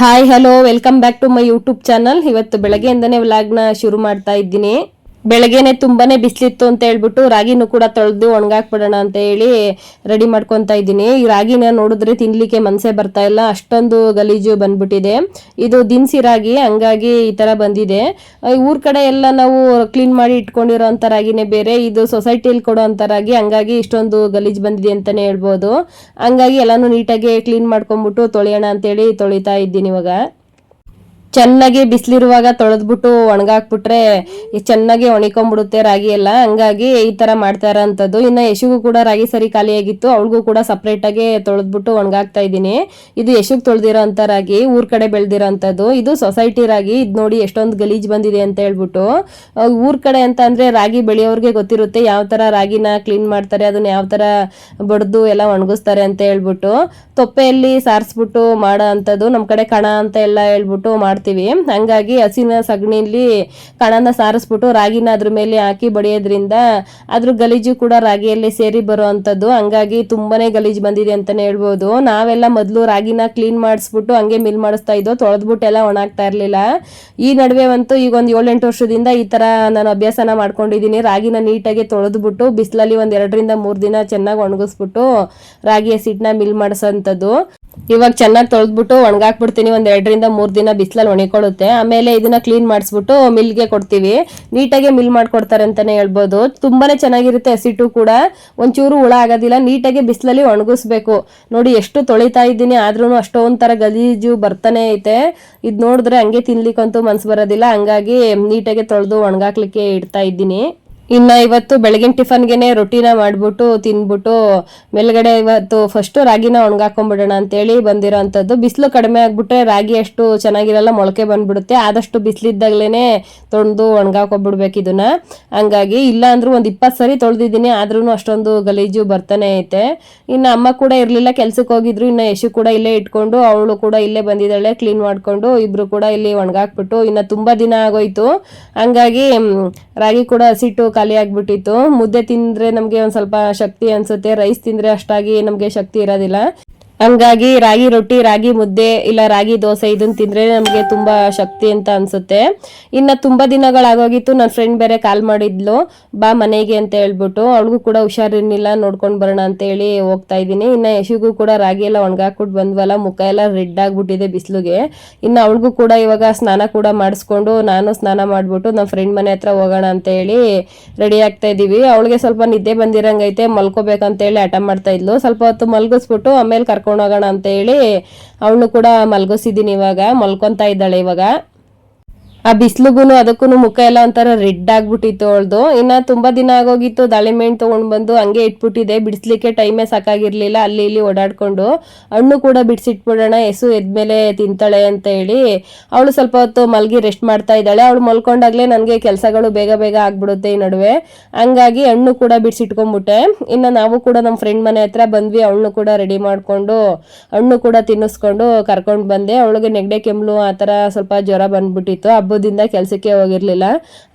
Hi hello welcome back to my YouTube channel ಇವತ್ತು ಬೆಳಗ್ಗೆಯಿಂದನೇ ವ್ಲಾಗ್ನ ಶುರು ಮಾಡ್ತಾ ಇದ್ದೀನಿ. ಬೆಳಗ್ಗೆನೆ ತುಂಬಾನೇ ಬಿಸಿಲಿತ್ತು ಅಂತ ಹೇಳ್ಬಿಟ್ಟು ರಾಗಿನೂ ಕೂಡ ತೊಳೆದು ಒಣಗಾಕ್ಬಿಡೋಣ ಅಂತ ಹೇಳಿ ರೆಡಿ ಮಾಡ್ಕೊತಾ ಇದ್ದೀನಿ. ಈ ರಾಗಿನ ನೋಡಿದ್ರೆ ತಿನ್ಲಿಕ್ಕೆ ಮನಸ್ಸೇ ಬರ್ತಾ ಇಲ್ಲ. ಅಷ್ಟೊಂದು ಗಲೀಜು ಬಂದ್ಬಿಟ್ಟಿದೆ. ಇದು ದಿನಸಿ ರಾಗಿ, ಹಂಗಾಗಿ ಈ ತರ ಬಂದಿದೆ. ಊರ್ ಕಡೆ ಎಲ್ಲ ನಾವು ಕ್ಲೀನ್ ಮಾಡಿ ಇಟ್ಕೊಂಡಿರೋ ಅಂತ ರಾಗಿನೇ ಬೇರೆ. ಇದು ಸೊಸೈಟಿಯಲ್ಲಿ ಕೊಡೋ ಅಂತ ರಾಗಿ, ಹಂಗಾಗಿ ಇಷ್ಟೊಂದು ಗಲೀಜು ಬಂದಿದೆ ಅಂತಾನೆ ಹೇಳ್ಬೋದು. ಹಂಗಾಗಿ ಎಲ್ಲಾನು ನೀಟಾಗಿ ಕ್ಲೀನ್ ಮಾಡ್ಕೊಂಡ್ಬಿಟ್ಟು ತೊಳೆಯೋಣ ಅಂತೇಳಿ ತೊಳಿತಾ ಇದ್ದೀನಿ ಇವಾಗ. ಚೆನ್ನಾಗಿ ಬಿಸಿಲಿರುವಾಗ ತೊಳೆದ್ಬಿಟ್ಟು ಒಣಗಾಕ್ಬಿಟ್ರೆ ಚೆನ್ನಾಗಿ ಒಣಕೊಂಡ್ಬಿಡುತ್ತೆ ರಾಗಿ ಎಲ್ಲ. ಹಂಗಾಗಿ ಈ ತರ ಮಾಡ್ತಾ ಇರೋಂಥದ್ದು. ಇನ್ನು ಯಶುಗೂ ಕೂಡ ರಾಗಿ ಸರಿ ಖಾಲಿಯಾಗಿತ್ತು ಅವಳಿಗೂ ಕೂಡ ಸಪ್ರೇಟ್ ಆಗಿ ತೊಳೆದ್ಬಿಟ್ಟು ಒಣಗಾಕ್ತಾ ಇದ್ದೀನಿ. ಇದು ಯಶುಗ್ ತೊಳೆದಿರೋ ಅಂತ ರಾಗಿ, ಊರ್ ಕಡೆ ಬೆಳೆದಿರೋ ಅಂಥದ್ದು ಇದು ಸೊಸೈಟಿ ರಾಗಿ. ಇದು ನೋಡಿ ಎಷ್ಟೊಂದು ಗಲೀಜ್ ಬಂದಿದೆ ಅಂತ ಹೇಳ್ಬಿಟ್ಟು. ಊರ ಕಡೆ ಅಂತ ಅಂದ್ರೆ ರಾಗಿ ಬೆಳೆಯೋರಿಗೆ ಗೊತ್ತಿರುತ್ತೆ ಯಾವ ತರ ರಾಗಿನ ಕ್ಲೀನ್ ಮಾಡ್ತಾರೆ, ಅದನ್ನ ಯಾವ ತರ ಬಡ್ದು ಎಲ್ಲ ಒಣಗಿಸ್ತಾರೆ ಅಂತ ಹೇಳ್ಬಿಟ್ಟು. ತೊಪ್ಪೆಯಲ್ಲಿ ಸಾರಿಸ್ಬಿಟ್ಟು ಮಾಡೋ ಅಂಥದ್ದು. ನಮ್ಮ ಕಡೆ ಕಣ ಅಂತ ಎಲ್ಲ ಹೇಳ್ಬಿಟ್ಟು ಮಾಡ್ತೀವಿ. ಹಂಗಾಗಿ ಹಸಿನ ಸಗಣಿಲಿ ಕಣನ ಸಾರಿಸ್ಬಿಟ್ಟು ರಾಗಿನ ಅದ್ರ ಮೇಲೆ ಹಾಕಿ ಬಡಿಯೋದ್ರಿಂದ ಅದ್ರ ಗಲೀಜು ಕೂಡ ರಾಗಿಯಲ್ಲಿ ಸೇರಿ ಬರೋ ಅಂಥದ್ದು ಹಂಗಾಗಿ ತುಂಬನೇ ಗಲೀಜು ಬಂದಿದೆ ಅಂತಲೇ ಹೇಳ್ಬೋದು. ನಾವೆಲ್ಲ ಮೊದಲು ರಾಗಿನ ಕ್ಲೀನ್ ಮಾಡಿಸ್ಬಿಟ್ಟು ಹಂಗೆ ಮಿಲ್ ಮಾಡಿಸ್ತಾ ಇದ್ದೋ ತೊಳೆದ್ಬಿಟ್ಟು ಎಲ್ಲ ಒಣಗ್ತಾ ಇರಲಿಲ್ಲ. ಈ ನಡುವೆ ಅಂತೂ ಈಗ ಒಂದು ಏಳೆಂಟು ವರ್ಷದಿಂದ ಈ ಥರ ನಾನು ಅಭ್ಯಾಸನ ಮಾಡ್ಕೊಂಡಿದ್ದೀನಿ. ರಾಗಿನ ನೀಟಾಗಿ ತೊಳೆದ್ಬಿಟ್ಟು ಬಿಸಿಲಲ್ಲಿ ಒಂದು ಎರಡರಿಂದ ಮೂರು ದಿನ ಚೆನ್ನಾಗಿ ಒಣಗಿಸ್ಬಿಟ್ಟು ರಾಗಿ ಹಸಿಟ್ಟನ್ನ ಮಿಲ್ ಮಾಡಿಸೋಂಥದ್ದು. ಇವಾಗ ಚೆನ್ನಾಗಿ ತೊಳೆದ್ಬಿಟ್ಟು ಒಣಗಾಕ್ಬಿಡ್ತೀನಿ. ಒಂದು ಎರಡರಿಂದ ಮೂರು ದಿನ ಬಿಸಿಲಲ್ಲಿ ಒಣಿಕೊಳುತ್ತೆ ಆಮೇಲೆ ಇದನ್ನ ಕ್ಲೀನ್ ಮಾಡಿಸ್ಬಿಟ್ಟು ಮಿಲ್ಗೆ ಕೊಡ್ತೀವಿ. ನೀಟಾಗಿ ಮಿಲ್ ಮಾಡ್ಕೊಡ್ತಾರೆ ಅಂತಾನೆ ಹೇಳ್ಬೋದು. ತುಂಬಾನೇ ಚೆನ್ನಾಗಿರುತ್ತೆ ಹಸಿಟ್ಟು ಕೂಡ. ಒಂಚೂರು ಹುಳ ಆಗೋದಿಲ್ಲ, ನೀಟಾಗಿ ಬಿಸಿಲಲ್ಲಿ ಒಣಗಿಸ್ಬೇಕು. ನೋಡಿ ಎಷ್ಟು ತೊಳಿತಾ ಇದ್ದೀನಿ ಆದ್ರೂ ಅಷ್ಟೊಂಥರ ಗಲೀಜು ಬರ್ತಾನೆ ಐತೆ. ಇದು ನೋಡಿದ್ರೆ ಹಂಗೆ ತಿನ್ಲಿಕ್ಕಂತೂ ಮನ್ಸು ಬರೋದಿಲ್ಲ. ಹಂಗಾಗಿ ನೀಟಾಗಿ ತೊಳೆದು ಒಣಗಾಕ್ಲಿಕ್ಕೆ ಇಡ್ತಾ ಇದ್ದೀನಿ. ಇನ್ನ ಇವತ್ತು ಬೆಳಗಿನ ಟಿಫನ್ಗೆನೆ ರೊಟ್ಟಿನ ಮಾಡ್ಬಿಟ್ಟು, ತಿನ್ಬಿಟ್ಟು, ಮೇಲ್ಗಡೆ ಇವತ್ತು ಫಸ್ಟು ರಾಗಿನ ಒಣಗಾಕೊಂಡ್ಬಿಡೋಣ ಅಂತೇಳಿ ಬಂದಿರೋ ಅಂಥದ್ದು ಬಿಸಿಲು ಕಡಿಮೆ ಆಗಿಬಿಟ್ರೆ ರಾಗಿ ಅಷ್ಟು ಚೆನ್ನಾಗಿರಲ್ಲ, ಮೊಳಕೆ ಬಂದ್ಬಿಡುತ್ತೆ. ಆದಷ್ಟು ಬಿಸಿಲಿದ್ದಾಗಲೇ ತೊಳೆದು ಒಣಗಾಕೊಂಡ್ಬಿಡ್ಬೇಕು ಇದನ್ನ. ಹಂಗಾಗಿ ಇಲ್ಲ ಒಂದು ಇಪ್ಪತ್ತು ಸರಿ ತೊಳೆದಿದ್ದೀನಿ ಆದ್ರೂ ಅಷ್ಟೊಂದು ಗಲೀಜು ಬರ್ತಾನೆ ಐತೆ. ಇನ್ನು ಅಮ್ಮ ಕೂಡ ಇರಲಿಲ್ಲ ಕೆಲ್ಸಕ್ಕೆ ಹೋಗಿದ್ರು, ಇನ್ನು ಯಶು ಕೂಡ ಇಲ್ಲೇ ಇಟ್ಕೊಂಡು, ಅವಳು ಕೂಡ ಇಲ್ಲೇ ಬಂದಿದ್ದಾಳೆ ಕ್ಲೀನ್ ಮಾಡಿಕೊಂಡು ಇಬ್ಬರು ಕೂಡ ಇಲ್ಲಿ ಒಣಗಾಕ್ಬಿಟ್ಟು, ಇನ್ನು ತುಂಬ ದಿನ ಆಗೋಯ್ತು. ಹಂಗಾಗಿ ರಾಗಿ ಕೂಡ ಹಸಿಟ್ಟು ಖಾಲಿ ಆಗ್ಬಿಟ್ಟಿತ್ತು. ಮುದ್ದೆ ತಿಂದ್ರೆ ನಮಗೆ ಒಂದ್ ಸ್ವಲ್ಪ ಶಕ್ತಿ ಅನ್ಸುತ್ತೆ. ರೈಸ್ ತಿಂದ್ರೆ ಅಷ್ಟಾಗಿ ನಮಗೆ ಶಕ್ತಿ ಇರೋದಿಲ್ಲ. ಹಂಗಾಗಿ ರಾಗಿ ರೊಟ್ಟಿ, ರಾಗಿ ಮುದ್ದೆ ಇಲ್ಲ ರಾಗಿ ದೋಸೆ ಇದನ್ನ ತಿಂದ್ರೆ ನಮಗೆ ತುಂಬಾ ಶಕ್ತಿ ಅಂತ ಅನ್ಸುತ್ತೆ. ಇನ್ನ ತುಂಬಾ ದಿನಗಳಾಗೋಗಿತ್ತು ನನ್ನ ಫ್ರೆಂಡ್ ಬೇರೆ ಕಾಲ್ ಮಾಡಿದ್ಲು. ಬಾ ಮನೆಗೆ ಅಂತ ಹೇಳ್ಬಿಟ್ಟು. ಅವಳಿಗೂ ಕೂಡ ಹುಷಾರಿರ್ಲಿಲ್ಲ. ನೋಡ್ಕೊಂಡ್ ಬರೋಣ ಅಂತ ಹೇಳಿ ಹೋಗ್ತಾ ಇದ್ದೀನಿ. ಇನ್ನ ಯಶಿಗೂ ಕೂಡ ರಾಗಿ ಎಲ್ಲ ಒಣಗಾಕ್ಬಿಟ್ಟು ಬಂದ್ವಲ್ಲ, ಮುಖ ಎಲ್ಲ ರೆಡ್ ಆಗ್ಬಿಟ್ಟಿದೆ ಬಿಸಿಲಿಗೆ. ಇನ್ನ ಅವಳಿಗೂ ಕೂಡ ಇವಾಗ ಸ್ನಾನ ಕೂಡ ಮಾಡಿಸ್ಕೊಂಡು ನಾನು ಸ್ನಾನ ಮಾಡ್ಬಿಟ್ಟು ನಮ್ಮ ಫ್ರೆಂಡ್ ಮನೆ ಹತ್ರ ಹೋಗೋಣ ಅಂತ ಹೇಳಿ ರೆಡಿ ಆಗ್ತಾ ಇದೀವಿ. ಅವಳಿಗೆ ಸ್ವಲ್ಪ ನಿದ್ದೆ ಬಂದಿರಂಗೈತೆ. ಮಲ್ಕೋಬೇಕಂತ ಹೇಳಿ ಹಠ ಮಾಡ್ತಾ ಇದ್ಲು. ಸ್ವಲ್ಪ ಹೊತ್ತು ಮಲ್ಗಿಸ್ಬಿಟ್ಟು ಆಮೇಲೆ ಕರ್ಕೊಂಡು ಹೋಗೋಣ ಅಂತ ಹೇಳಿ ಅವಳು ಕೂಡ ಮಲ್ಗಿಸಿದ್ದೀನಿ ಇವಾಗ ಮಲ್ಕೊತಾ ಇದ್ದಾಳೆ ಇವಾಗ. ಆ ಬಿಸಿಲುಗೂ ಅದಕ್ಕೂ ಮುಖ ಎಲ್ಲ ಒಂಥರ ರೆಡ್ ಆಗ್ಬಿಟ್ಟಿತ್ತು ಅವಳ್ದು. ಇನ್ನ ತುಂಬಾ ದಿನ ಆಗೋಗಿತ್ತು ದಾಳಿಂಬೆ ಹಣ್ಣು ತಗೊಂಡ್ ಬಂದು ಹಂಗೆ ಇಟ್ಬಿಟ್ಟಿದೆ. ಬಿಡಿಸ್ಲಿಕ್ಕೆ ಟೈಮೇ ಸಾಕಾಗಿರ್ಲಿಲ್ಲ, ಅಲ್ಲಿ ಇಲ್ಲಿ ಓಡಾಡ್ಕೊಂಡು. ಹಣ್ಣು ಕೂಡ ಬಿಡಿಸಿಟ್ಬಿಡೋಣ, ಎಸು ಎದ್ಮೇಲೆ ತಿಂತಾಳೆ ಅಂತ ಹೇಳಿ ಅವಳು ಸ್ವಲ್ಪ ಹೊತ್ತು ಮಲ್ಗಿ ರೆಸ್ಟ್ ಮಾಡ್ತಾ ಇದ್ದಾಳೆ. ಅವಳು ಮಲ್ಕೊಂಡಾಗ್ಲೇ ನನಗೆ ಕೆಲಸಗಳು ಬೇಗ ಬೇಗ ಆಗ್ಬಿಡುತ್ತೆ ಈ ನಡುವೆ. ಹಂಗಾಗಿ ಹಣ್ಣು ಕೂಡ ಬಿಡಿಸಿಟ್ಕೊಂಡ್ಬಿಟ್ಟೆ. ಇನ್ನು ನಾವು ಕೂಡ ನಮ್ಮ ಫ್ರೆಂಡ್ ಮನೆ ಹತ್ರ ಬಂದ್ವಿ, ಅವಳನ್ನು ಕೂಡ ರೆಡಿ ಮಾಡ್ಕೊಂಡು, ಹಣ್ಣು ಕೂಡ ತಿನ್ನಿಸ್ಕೊಂಡು ಕರ್ಕೊಂಡು ಬಂದೆ. ಅವಳಿಗೆ ನೆಗಡೆ ಕೆಮ್ಮಲು ಆ ಥರ ಸ್ವಲ್ಪ ಜ್ವರ ಬಂದ್ಬಿಟ್ಟಿತ್ತು. ಹಬ್ಬದಿಂದ ಕೆಲಸಕ್ಕೆ ಹೋಗಿರ್ಲಿಲ್ಲ.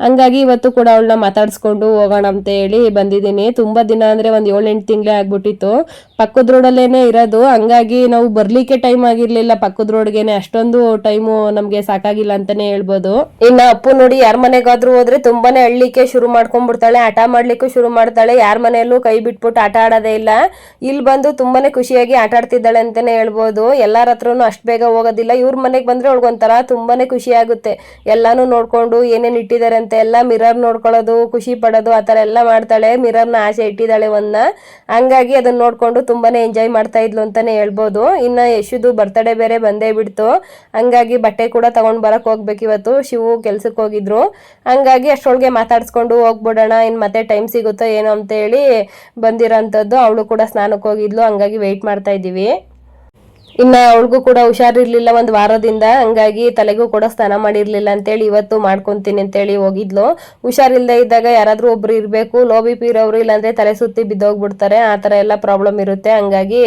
ಹಂಗಾಗಿ ಇವತ್ತು ಕೂಡ ಅವಳನ್ನ ಮಾತಾಡ್ಸ್ಕೊಂಡು ಹೋಗೋಣ ಅಂತ ಹೇಳಿ ಬಂದಿದ್ದೀನಿ. ತುಂಬಾ ದಿನ ಅಂದ್ರೆ ಒಂದ್ ಏಳೆಂಟು ತಿಂಗಳೇ ಆಗ್ಬಿಟ್ಟಿತ್ತು. ಪಕ್ಕದ ರೋಡಲ್ಲೇನೆ ಇರೋದು. ಹಂಗಾಗಿ ನಾವು ಬರ್ಲಿಕ್ಕೆ ಟೈಮ್ ಆಗಿರ್ಲಿಲ್ಲ. ಪಕ್ಕದ ರೋಡ್ಗೆನೆ ಅಷ್ಟೊಂದು ಟೈಮು ನಮ್ಗೆ ಸಾಕಾಗಿಲ್ಲ ಅಂತಾನೆ ಹೇಳ್ಬೋದು. ಇನ್ನ ಅಪ್ಪು ನೋಡಿ ಯಾರ ಮನೆಗಾದ್ರೂ ಹೋದ್ರೆ ತುಂಬಾನೇ ಅಳ್ಳಿಕ್ಕೆ ಶುರು ಮಾಡ್ಕೊಂಡ್ಬಿಡ್ತಾಳೆ. ಆಟ ಮಾಡ್ಲಿಕ್ಕೂ ಶುರು ಮಾಡ್ತಾಳೆ. ಯಾರ ಮನೆಯಲ್ಲೂ ಕೈ ಬಿಟ್ಬಿಟ್ಟು ಆಟ ಆಡೋದೇ ಇಲ್ಲ. ಇಲ್ಲಿ ಬಂದು ತುಂಬಾನೇ ಖುಷಿಯಾಗಿ ಆಟ ಆಡ್ತಿದ್ದಾಳೆ ಅಂತಾನೆ ಹೇಳ್ಬೋದು. ಎಲ್ಲಾರ ಹತ್ರನು ಅಷ್ಟು ಬೇಗ ಹೋಗೋದಿಲ್ಲ. ಇವ್ರ ಮನೆಗೆ ಬಂದ್ರೆ ಅವಳಿಗೊಂಥರ ತುಂಬಾನೇ ಖುಷಿ ಆಗುತ್ತೆ. ಎಲ್ಲಾನು ನೋಡ್ಕೊಂಡು ಏನೇನ್ ಇಟ್ಟಿದ್ದಾರೆ ಅಂತ ಎಲ್ಲ ಮಿರರ್ ನೋಡ್ಕೊಳ್ಳೋದು, ಖುಷಿ ಪಡೋದು, ಆ ಎಲ್ಲ ಮಾಡ್ತಾಳೆ. ಮಿರರ್ನ ಆಸೆ ಇಟ್ಟಿದ್ದಾಳೆ ಒಂದ ಹಂಗಾಗಿ ಅದನ್ನ ನೋಡ್ಕೊಂಡು ತುಂಬಾನೇ ಎಂಜಾಯ್ ಮಾಡ್ತಾ ಇದ್ಲು ಅಂತಾನೆ ಹೇಳ್ಬೋದು. ಇನ್ನ ಯಶುದು ಬರ್ತಡೇ ಬೇರೆ ಬಂದೇ ಬಿಡ್ತು. ಹಂಗಾಗಿ ಬಟ್ಟೆ ಕೂಡ ತಗೊಂಡ್ ಬರಕ್ ಹೋಗ್ಬೇಕು ಇವತ್ತು. ಶಿವು ಕೆಲ್ಸಕ್ಕೆ ಹೋಗಿದ್ರು. ಹಂಗಾಗಿ ಅಷ್ಟೊಳಗೆ ಮಾತಾಡ್ಸ್ಕೊಂಡು ಹೋಗ್ಬಿಡೋಣ, ಇನ್ ಮತ್ತೆ ಟೈಮ್ ಸಿಗುತ್ತೋ ಏನೋ ಅಂತ ಹೇಳಿ ಬಂದಿರೋಂಥದ್ದು. ಅವಳು ಕೂಡ ಸ್ನಾನಕ್ಕೆ ಹೋಗಿದ್ಲು. ಹಂಗಾಗಿ ವೆಯ್ಟ್ ಮಾಡ್ತಾ ಇದ್ದೀವಿ. ಇನ್ನ ಅವಳಿಗೂ ಕೂಡ ಹುಷಾರಿರ್ಲಿಲ್ಲ ಒಂದು ವಾರದಿಂದ, ಹಂಗಾಗಿ ತಲೆಗೂ ಕೂಡ ಸ್ನಾನ ಮಾಡಿರ್ಲಿಲ್ಲ ಅಂತೇಳಿ ಇವತ್ತು ಮಾಡ್ಕೊಂತೀನಿ ಅಂತೇಳಿ ಹೋಗಿದ್ಲು. ಹುಷಾರಿಲ್ಲದೆ ಇದ್ದಾಗ ಯಾರಾದ್ರೂ ಒಬ್ರು ಇರ್ಬೇಕು, ಲೋ ಬಿ ಪಿ ಇರೋರು ಇಲ್ಲಾಂದ್ರೆ ತಲೆ ಸುತ್ತಿ ಬಿದ್ದೋಗ್ಬಿಡ್ತಾರೆ, ಆ ತರ ಎಲ್ಲ ಪ್ರಾಬ್ಲಮ್ ಇರುತ್ತೆ. ಹಂಗಾಗಿ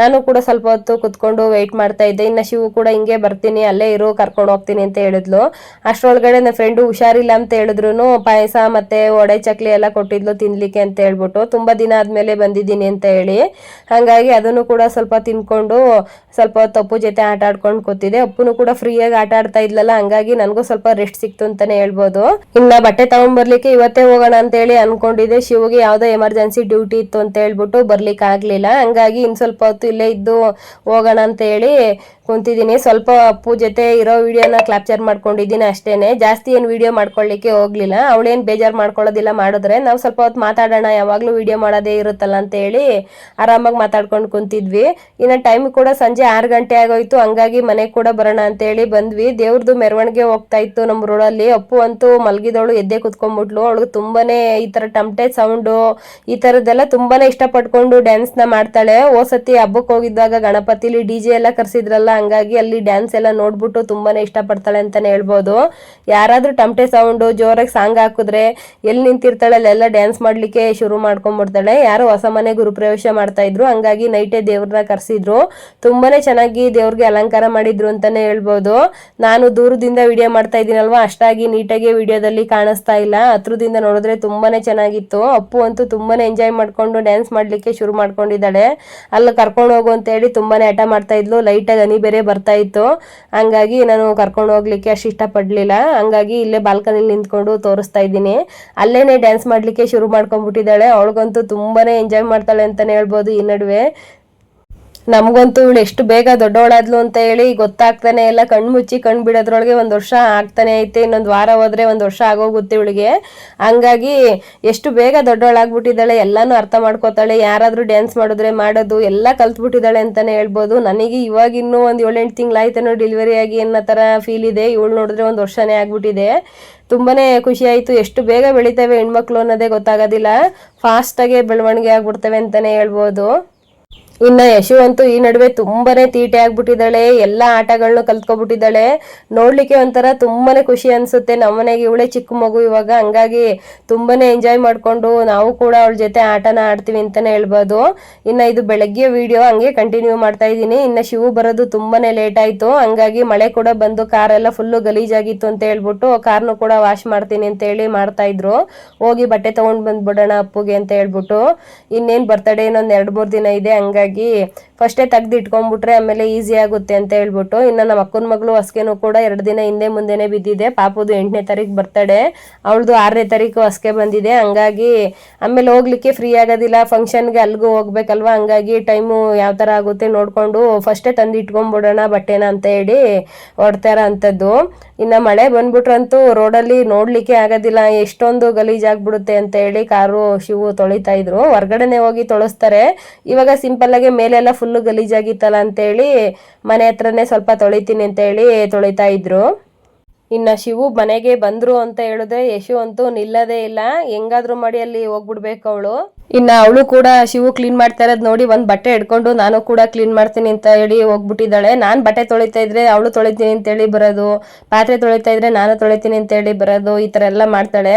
ನಾನು ಕೂಡ ಸ್ವಲ್ಪ ಹೊತ್ತು ಕುತ್ಕೊಂಡು ವೆಯ್ಟ್ ಮಾಡ್ತಾ ಇದ್ದೆ. ಇನ್ನ ಶಿವು ಕೂಡ ಹಿಂಗೆ ಬರ್ತೀನಿ, ಅಲ್ಲೇ ಇರು, ಕರ್ಕೊಂಡು ಹೋಗ್ತೀನಿ ಅಂತ ಹೇಳಿದ್ಲು. ಅಷ್ಟರೊಳಗಡೆ ನನ್ನ ಫ್ರೆಂಡು ಹುಷಾರಿಲ್ಲ ಅಂತ ಹೇಳಿದ್ರು ಪಾಯಸ ಮತ್ತೆ ಒಡೆ ಚಕ್ಲಿ ಎಲ್ಲ ಕೊಟ್ಟಿದ್ಲು ತಿನ್ಲಿಕ್ಕೆ ಅಂತ ಹೇಳ್ಬಿಟ್ಟು. ತುಂಬಾ ದಿನ ಆದ್ಮೇಲೆ ಬಂದಿದ್ದೀನಿ ಅಂತ ಹೇಳಿ. ಹಂಗಾಗಿ ಅದನ್ನು ಕೂಡ ಸ್ವಲ್ಪ ತಿನ್ಕೊಂಡು ಸ್ವಲ್ಪ ಹೊತ್ತು ಅಪ್ಪು ಜೊತೆ ಆಟ ಆಡ್ಕೊಂಡು ಕೂತಿದ್ದೆ ಅಪ್ಪುನು ಕೂಡ ಫ್ರೀಯಾಗಿ ಆಟ ಆಡ್ತಾ ಇದ್ಲಲ್ಲ, ಹಂಗಾಗಿ ನನಗೂ ಸ್ವಲ್ಪ ರೆಸ್ಟ್ ಸಿಕ್ತು ಅಂತಾನೆ ಹೇಳ್ಬೋದು. ಇನ್ನ ಬಟ್ಟೆ ತಗೊಂಡ್ಬರ್ಲಿಕ್ಕೆ ಇವತ್ತೇ ಹೋಗೋಣ ಅಂತ ಹೇಳಿ ಅನ್ಕೊಂಡಿದ್ದೆ. ಶಿವಗೆ ಯಾವುದೋ ಎಮರ್ಜೆನ್ಸಿ ಡ್ಯೂಟಿ ಇತ್ತು ಅಂತ ಹೇಳ್ಬಿಟ್ಟು ಬರ್ಲಿಕ್ಕೆ ಆಗ್ಲಿಲ್ಲ ಹಂಗಾಗಿ ಇನ್ ಸ್ವಲ್ಪ ಹೊತ್ತು ಇಲ್ಲೇ ಇದ್ದು ಹೋಗೋಣ ಅಂತ ಹೇಳಿ ಕುಂತಿದ್ದೀನಿ. ಸ್ವಲ್ಪ ಅಪ್ಪು ಜೊತೆ ಇರೋ ವಿಡಿಯೋನ ಕ್ಯಾಪ್ಚರ್ ಮಾಡ್ಕೊಂಡಿದ್ದೀನಿ ಅಷ್ಟೇನೆ. ಜಾಸ್ತಿ ಏನು ವಿಡಿಯೋ ಮಾಡ್ಕೊಳ್ಳಿಕ್ಕೆ ಹೋಗ್ಲಿಲ್ಲ. ಅವಳೇನು ಬೇಜಾರು ಮಾಡ್ಕೊಳ್ಳೋದಿಲ್ಲ ಮಾಡಿದ್ರೆ ನಾವು ಸ್ವಲ್ಪ ಹೊತ್ತು ಮಾತಾಡೋಣ. ಯಾವಾಗಲೂ ವಿಡಿಯೋ ಮಾಡೋದೇ ಇರುತ್ತಲ್ಲ ಅಂತ ಹೇಳಿ ಆರಾಮಾಗಿ ಮಾತಾಡ್ಕೊಂಡು ಕುಂತಿದ್ವಿ. ಇನ್ನು ಟೈಮ್ ಕೂಡ ಸಂಜೆ ಆರು ಗಂಟೆ ಆಗೋಯ್ತು. ಹಂಗಾಗಿ ಮನೆಗೆ ಕೂಡ ಬರೋಣ ಅಂತ ಹೇಳಿ ಬಂದ್ವಿ. ದೇವ್ರದ್ದು ಮೆರವಣಿಗೆ ಹೋಗ್ತಾ ಇತ್ತು ನಮ್ಮ ರೋಡಲ್ಲಿ ಅಪ್ಪು ಅಂತೂ ಮಲಗಿದವಳು, ಎದ್ದೆ ಕುತ್ಕೊಂಡ್ಬಿಟ್ಲು. ಅವಳಿಗೆ ತುಂಬಾನೇ ಈ ಥರ ಟಮಟೆ ಸೌಂಡು ಈ ಥರದ್ದೆಲ್ಲ ತುಂಬಾನೇ ಇಷ್ಟಪಟ್ಕೊಂಡು ಡ್ಯಾನ್ಸ್ನ ಮಾಡ್ತಾಳೆ. ಓ ಸತಿ ಹಬ್ಬಕ್ಕೆ ಹೋಗಿದ್ದಾಗ ಗಣಪತಿಲಿ ಡಿ ಜೆ ಎಲ್ಲ ಕರ್ಸಿದ್ರಲ್ಲ ಹಂಗಾಗಿ ಅಲ್ಲಿ ಡ್ಯಾನ್ಸ್ ಎಲ್ಲ ನೋಡ್ಬಿಟ್ಟು ತುಂಬಾನೇ ಇಷ್ಟಪಡ್ತಾಳೆ ಅಂತಾನೆ ಹೇಳ್ಬೋದು. ಯಾರಾದ್ರೂ ಟಮಟೆ ಸೌಂಡು ಜೋರಾಗಿ ಸಾಂಗ್ ಹಾಕಿದ್ರೆ ಎಲ್ಲಿ ನಿಂತಿರ್ತಾಳೆ ಅಲ್ಲೆಲ್ಲ ಡ್ಯಾನ್ಸ್ ಮಾಡ್ಲಿಕ್ಕೆ ಶುರು ಮಾಡ್ಕೊಂಡ್ಬಿಡ್ತಾಳೆ ಯಾರು ಹೊಸ ಮನೆ ಗುರುಪ್ರವೇಶ ಮಾಡ್ತಾ ಇದ್ರು. ಹಂಗಾಗಿ ನೈಟೇ ದೇವ್ರನ್ನ ಕರ್ಸಿದ್ರು. ತುಂಬಾನೇ ಚೆನ್ನಾಗಿ ದೇವ್ರಿಗೆ ಅಲಂಕಾರ ಮಾಡಿದ್ರು ಅಂತಾನೆ ಹೇಳ್ಬೋದು. ನಾನು ದೂರದಿಂದ ವಿಡಿಯೋ ಮಾಡ್ತಾ ಇದ್ದೀನಲ್ವಾ? ಅಷ್ಟಾಗಿ ನೀಟಾಗಿ ವಿಡಿಯೋದಲ್ಲಿ ಕಾಣಿಸ್ತಾ ಇಲ್ಲ. ಹತ್ರದಿಂದ ನೋಡಿದ್ರೆ ತುಂಬಾನೇ ಚೆನ್ನಾಗಿತ್ತು. ಅಪ್ಪು ಅಂತೂ ತುಂಬಾನೇ ಎಂಜಾಯ್ ಮಾಡ್ಕೊಂಡು ಡ್ಯಾನ್ಸ್ ಮಾಡ್ಲಿಕ್ಕೆ ಶುರು ಮಾಡ್ಕೊಂಡಿದ್ದಾಳೆ. ಅಲ್ಲಿ ಕರ್ಕೊಂಡು ಹೋಗು ಅಂತ ಹೇಳಿ ತುಂಬಾನೇ ಆಟ ಮಾಡ್ತಾ ಇದ್ಲು. ಲೈಟಾಗಿ ಹನಿ ಬೇರೆ ಬರ್ತಾ ಇತ್ತು. ಹಂಗಾಗಿ ನಾನು ಕರ್ಕೊಂಡು ಹೋಗ್ಲಿಕ್ಕೆ ಅಷ್ಟು ಇಷ್ಟಪಡ್ಲಿಲ್ಲ. ಹಂಗಾಗಿ ಇಲ್ಲೇ ಬಾಲ್ಕನಿಲಿ ನಿಂತ್ಕೊಂಡು ತೋರಿಸ್ತಾ ಇದ್ದೀನಿ. ಅಲ್ಲೇನೆ ಡ್ಯಾನ್ಸ್ ಮಾಡ್ಲಿಕ್ಕೆ ಶುರು ಮಾಡ್ಕೊಂಡ್ಬಿಟ್ಟಿದ್ದಾಳೆ. ಅವಳಿಗಂತೂ ತುಂಬಾನೇ ಎಂಜಾಯ್ ಮಾಡ್ತಾಳೆ ಅಂತಾನೆ ಹೇಳ್ಬೋದು ಈ ನಡುವೆ. ನಮಗಂತೂ ಇವಳು ಎಷ್ಟು ಬೇಗ ದೊಡ್ಡವಳಾದ್ಲು ಅಂತ ಹೇಳಿ ಗೊತ್ತಾಗ್ತಾನೆ ಇಲ್ಲ. ಕಣ್ಣು ಮುಚ್ಚಿ ಕಣ್ಣು ಬಿಡೋದ್ರೊಳಗೆ ಒಂದು ವರ್ಷ ಆಗ್ತಾನೆ ಐತೆ, ಇನ್ನೊಂದು ವಾರ ಹೋದ್ರೆ ಒಂದು ವರ್ಷ ಆಗೋಗುತ್ತೆ ಇವಳಿಗೆ. ಹಂಗಾಗಿ ಎಷ್ಟು ಬೇಗ ದೊಡ್ಡವಳಾಗ್ಬಿಟ್ಟಿದ್ದಾಳೆ, ಎಲ್ಲಾನು ಅರ್ಥ ಮಾಡ್ಕೋತಾಳೆ, ಯಾರಾದ್ರೂ ಡ್ಯಾನ್ಸ್ ಮಾಡಿದ್ರೆ ಮಾಡೋದು, ಎಲ್ಲ ಕಲ್ತ್ಬಿಟ್ಟಿದ್ದಾಳೆ ಅಂತಾನೆ ಹೇಳ್ಬೋದು. ನನಗೆ ಇವಾಗ ಇನ್ನೂ ಒಂದು ಏಳೆಂಟು ತಿಂಗಳಾಯ್ತೇನೋ ಡೆಲಿವರಿ ಆಗಿ ಅನ್ನೋ ಥರ ಫೀಲ್ ಇದೆ. ಇವಳು ನೋಡಿದ್ರೆ ಒಂದು ವರ್ಷನೇ ಆಗ್ಬಿಟ್ಟಿದೆ. ತುಂಬಾನೇ ಖುಷಿ ಆಯ್ತು. ಎಷ್ಟು ಬೇಗ ಬೆಳಿತವೆ ಹೆಣ್ಮಕ್ಳು ಅನ್ನೋದೇ ಗೊತ್ತಾಗೋದಿಲ್ಲ. ಫಾಸ್ಟಾಗೆ ಬೆಳವಣಿಗೆ ಆಗ್ಬಿಡ್ತವೆ ಅಂತಾನೆ ಹೇಳ್ಬೋದು. ಇನ್ನ ಯಶು ಅಂತೂ ಈ ನಡುವೆ ತುಂಬಾನೇ ತೀಟೆ ಆಗ್ಬಿಟ್ಟಿದ್ದಾಳೆ, ಎಲ್ಲಾ ಆಟಗಳನ್ನ ಕಲ್ತ್ಕೊಬಿಟ್ಟಿದ್ದಾಳೆ. ನೋಡ್ಲಿಕ್ಕೆ ಒಂಥರ ತುಂಬಾನೇ ಖುಷಿ ಅನ್ಸುತ್ತೆ. ನಮ್ಮನೆಗೆ ಇವಳೆ ಚಿಕ್ಕ ಮಗು ಇವಾಗ, ಹಂಗಾಗಿ ತುಂಬಾನೇ ಎಂಜಾಯ್ ಮಾಡ್ಕೊಂಡು ನಾವು ಕೂಡ ಅವಳ ಜೊತೆ ಆಟನ ಆಡ್ತೀವಿ ಅಂತಾನೆ ಹೇಳ್ಬೋದು. ಇನ್ನ ಇದು ಬೆಳಗ್ಗೆ ವಿಡಿಯೋ ಹಂಗೆ ಕಂಟಿನ್ಯೂ ಮಾಡ್ತಾ ಇದ್ದೀನಿ. ಇನ್ನ ಶಿವು ಬರೋದು ತುಂಬಾನೇ ಲೇಟ್ ಆಯ್ತು. ಹಂಗಾಗಿ ಮಳೆ ಕೂಡ ಬಂದು ಕಾರ್ ಎಲ್ಲ ಫುಲ್ಲು ಗಲೀಜಾಗಿತ್ತು ಅಂತ ಹೇಳ್ಬಿಟ್ಟು ಕಾರ್ನು ಕೂಡ ವಾಶ್ ಮಾಡ್ತೀನಿ ಅಂತ ಹೇಳಿ ಮಾಡ್ತಾ ಇದ್ರು. ಹೋಗಿ ಬಟ್ಟೆ ತಗೊಂಡ್ ಬಂದ್ಬಿಡೋಣ ಅಪ್ಪುಗೆ ಅಂತ ಹೇಳ್ಬಿಟ್ಟು. ಇನ್ನೇನ್ ಬರ್ತಡೇ ಇನ್ನೊಂದ್ ಎರಡ್ ಮೂರ್ ದಿನ ಇದೆ, ಹಂಗಾಗಿ ಫಸ್ಟೇ ತೆಗ್ದು ಇಟ್ಕೊಂಡ್ಬಿಟ್ರೆ ಆಮೇಲೆ ಈಸಿ ಆಗುತ್ತೆ ಅಂತ ಹೇಳ್ಬಿಟ್ಟು, ಇನ್ನು ನಮ್ಮ ಅಕ್ಕನ ಮಗಳು ಹಸ್ಕೆನೂ ಕೂಡ ಎರಡು ದಿನ ಹಿಂದೆ ಮುಂದೆನೆ ಬಿದ್ದಿದೆ. ಪಾಪದು ಎಂಟನೇ ತಾರೀಕು ಬರ್ತಡೆ ಅವಳದು ಆರನೇ ತಾರೀಕು ಹಸ್ಕೆ ಬಂದಿದೆ. ಹಂಗಾಗಿ ಆಮೇಲೆ ಹೋಗ್ಲಿಕ್ಕೆ ಫ್ರೀ ಆಗೋದಿಲ್ಲ ಫಂಕ್ಷನ್ಗೆ ಅಲ್ಗೂ ಹೋಗ್ಬೇಕಲ್ವಾ? ಹಂಗಾಗಿ ಟೈಮು ಯಾವ ಥರ ಆಗುತ್ತೆ ನೋಡಿಕೊಂಡು ಫಸ್ಟೇ ತಂದು ಇಟ್ಕೊಂಡ್ಬಿಡೋಣ ಬಟ್ಟೆನ ಅಂತ ಹೇಳಿ ಹೊಡ್ತಾರ ಅಂಥದ್ದು ಇನ್ನು ಮಳೆ ಬಂದ್ಬಿಟ್ರಂತೂ ರೋಡಲ್ಲಿ ನೋಡಲಿಕ್ಕೆ ಆಗೋದಿಲ್ಲ, ಎಷ್ಟೊಂದು ಗಲೀಜಾಗ್ಬಿಡುತ್ತೆ ಅಂತ ಹೇಳಿ ಕಾರು, ಶಿವು ತೊಳಿತಾ ಇದ್ರು. ಹೊರಗಡೆನೆ ಹೋಗಿ ತೊಳಸ್ತಾರೆ. ಇವಾಗ ಸಿಂಪಲ್ ಆಗಿ ಮೇಲೆಲ್ಲ ಫುಲ್ಲು ಗಲೀಜಾಗಿತ್ತಲ್ಲ ಅಂತ ಹೇಳಿ ಮನೆ ಹತ್ರನೇ ಸ್ವಲ್ಪ ತೊಳಿತೀನಿ ಅಂತ ಹೇಳಿ ತೊಳಿತಾ ಇದ್ರು. ಇನ್ನ ಶಿವು ಮನೆಗೆ ಬಂದ್ರು ಅಂತ ಹೇಳಿದ್ರೆ ಯಶು ಅಂತೂ ನಿಲ್ಲದೇ ಇಲ್ಲ. ಹೆಂಗಾದ್ರೂ ಮಾಡಿ ಅಲ್ಲಿ ಹೋಗ್ಬಿಡ್ಬೇಕು ಅವಳು. ಇನ್ನ ಅವಳು ಕೂಡ ಶಿವು ಕ್ಲೀನ್ ಮಾಡ್ತಾ ಇರೋದ್ ನೋಡಿ ಒಂದ್ ಬಟ್ಟೆ ಹಿಡ್ಕೊಂಡು ನಾನು ಕೂಡ ಕ್ಲೀನ್ ಮಾಡ್ತೀನಿ ಅಂತ ಹೇಳಿ ಹೋಗ್ಬಿಟ್ಟಿದ್ದಾಳೆ. ನಾನು ಬಟ್ಟೆ ತೊಳಿತಾ ಇದ್ರೆ ಅವಳು ತೊಳಿತೀನಿ ಅಂತ ಹೇಳಿ ಬರೋದು. ಪಾತ್ರೆ ತೊಳಿತಾ ಇದ್ರೆ ನಾನು ತೊಳಿತೀನಿ ಅಂತ ಹೇಳಿ ಬರೋದು. ಈ ತರ ಎಲ್ಲ ಮಾಡ್ತಾಳೆ.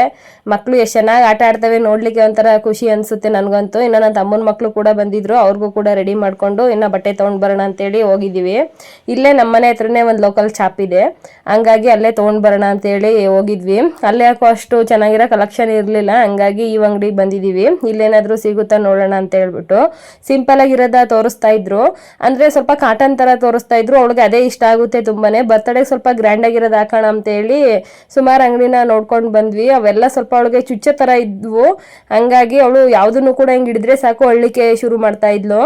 ಮಕ್ಕಳು ಎಷ್ಟು ಚೆನ್ನಾಗಿ ಆಟ ಆಡ್ತವೆ ನೋಡ್ಲಿಕ್ಕೆ ಒಂಥರ ಖುಷಿ ಅನ್ಸುತ್ತೆ ನನಗಂತೂ. ಇನ್ನ ನನ್ನ ತಮ್ಮನ ಮಕ್ಕಳು ಕೂಡ ಬಂದಿದ್ರು. ಅವ್ರಿಗೂ ಕೂಡ ರೆಡಿ ಮಾಡ್ಕೊಂಡು ಇನ್ನ ಬಟ್ಟೆ ತಗೊಂಡ್ ಬರೋಣ ಅಂತ ಹೇಳಿ ಹೋಗಿದೀವಿ ಇಲ್ಲೇ ನಮ್ಮನೆ ಹತ್ರನೇ ಒಂದು ಲೋಕಲ್ ಶಾಪ್ ಇದೆ. ಹಂಗಾಗಿ ಅಲ್ಲೇ ತಗೊಂಡ್ ಬರೋಣ ಅಂತ ಹೇಳಿ ಹೋಗಿದ್ವಿ. ಅಲ್ಲೇ ಯಾಕೋ ಅಷ್ಟು ಚೆನ್ನಾಗಿರೋ ಕಲೆಕ್ಷನ್ ಇರಲಿಲ್ಲ. ಹಂಗಾಗಿ ಈ ಅಂಗಡಿಗೆ ಬಂದಿದೀವಿ ಇಲ್ಲೇನಾದ್ರೂ ಸಿಗುತ್ತಾ ನೋಡೋಣ ಅಂತ ಹೇಳ್ಬಿಟ್ಟು ಸಿಂಪಲ್ ಆಗಿರೋದ ತೋರಿಸ್ತಾ ಇದ್ರು. ಅಂದ್ರೆ ಸ್ವಲ್ಪ ಕಾಟನ್ ಥರ ತೋರಿಸ್ತಾ ಇದ್ರು. ಅವಳಿಗೆ ಅದೇ ಇಷ್ಟ ಆಗುತ್ತೆ ತುಂಬಾನೇ. ಬರ್ತಡೇ ಸ್ವಲ್ಪ ಗ್ರ್ಯಾಂಡ್ ಆಗಿರೋದು ಹಾಕೋಣ ಅಂತ ಹೇಳಿ ಸುಮಾರು ಅಂಗಡಿನ ನೋಡ್ಕೊಂಡು ಬಂದ್ವಿ. ಅವೆಲ್ಲ ಸ್ವಲ್ಪ ಅವಳಿಗೆ ಚುಚ್ಚ ತರ ಇದ್ವು. ಹಂಗಾಗಿ ಅವಳು ಯಾವುದನ್ನು ಕೂಡ ಹಿಂಗೆ ಹಿಡಿದ್ರೆ ಸಾಕು, ಅಳ್ಳಿಕೆ ಶುರು ಮಾಡ್ತಾ ಇದ್ಲು.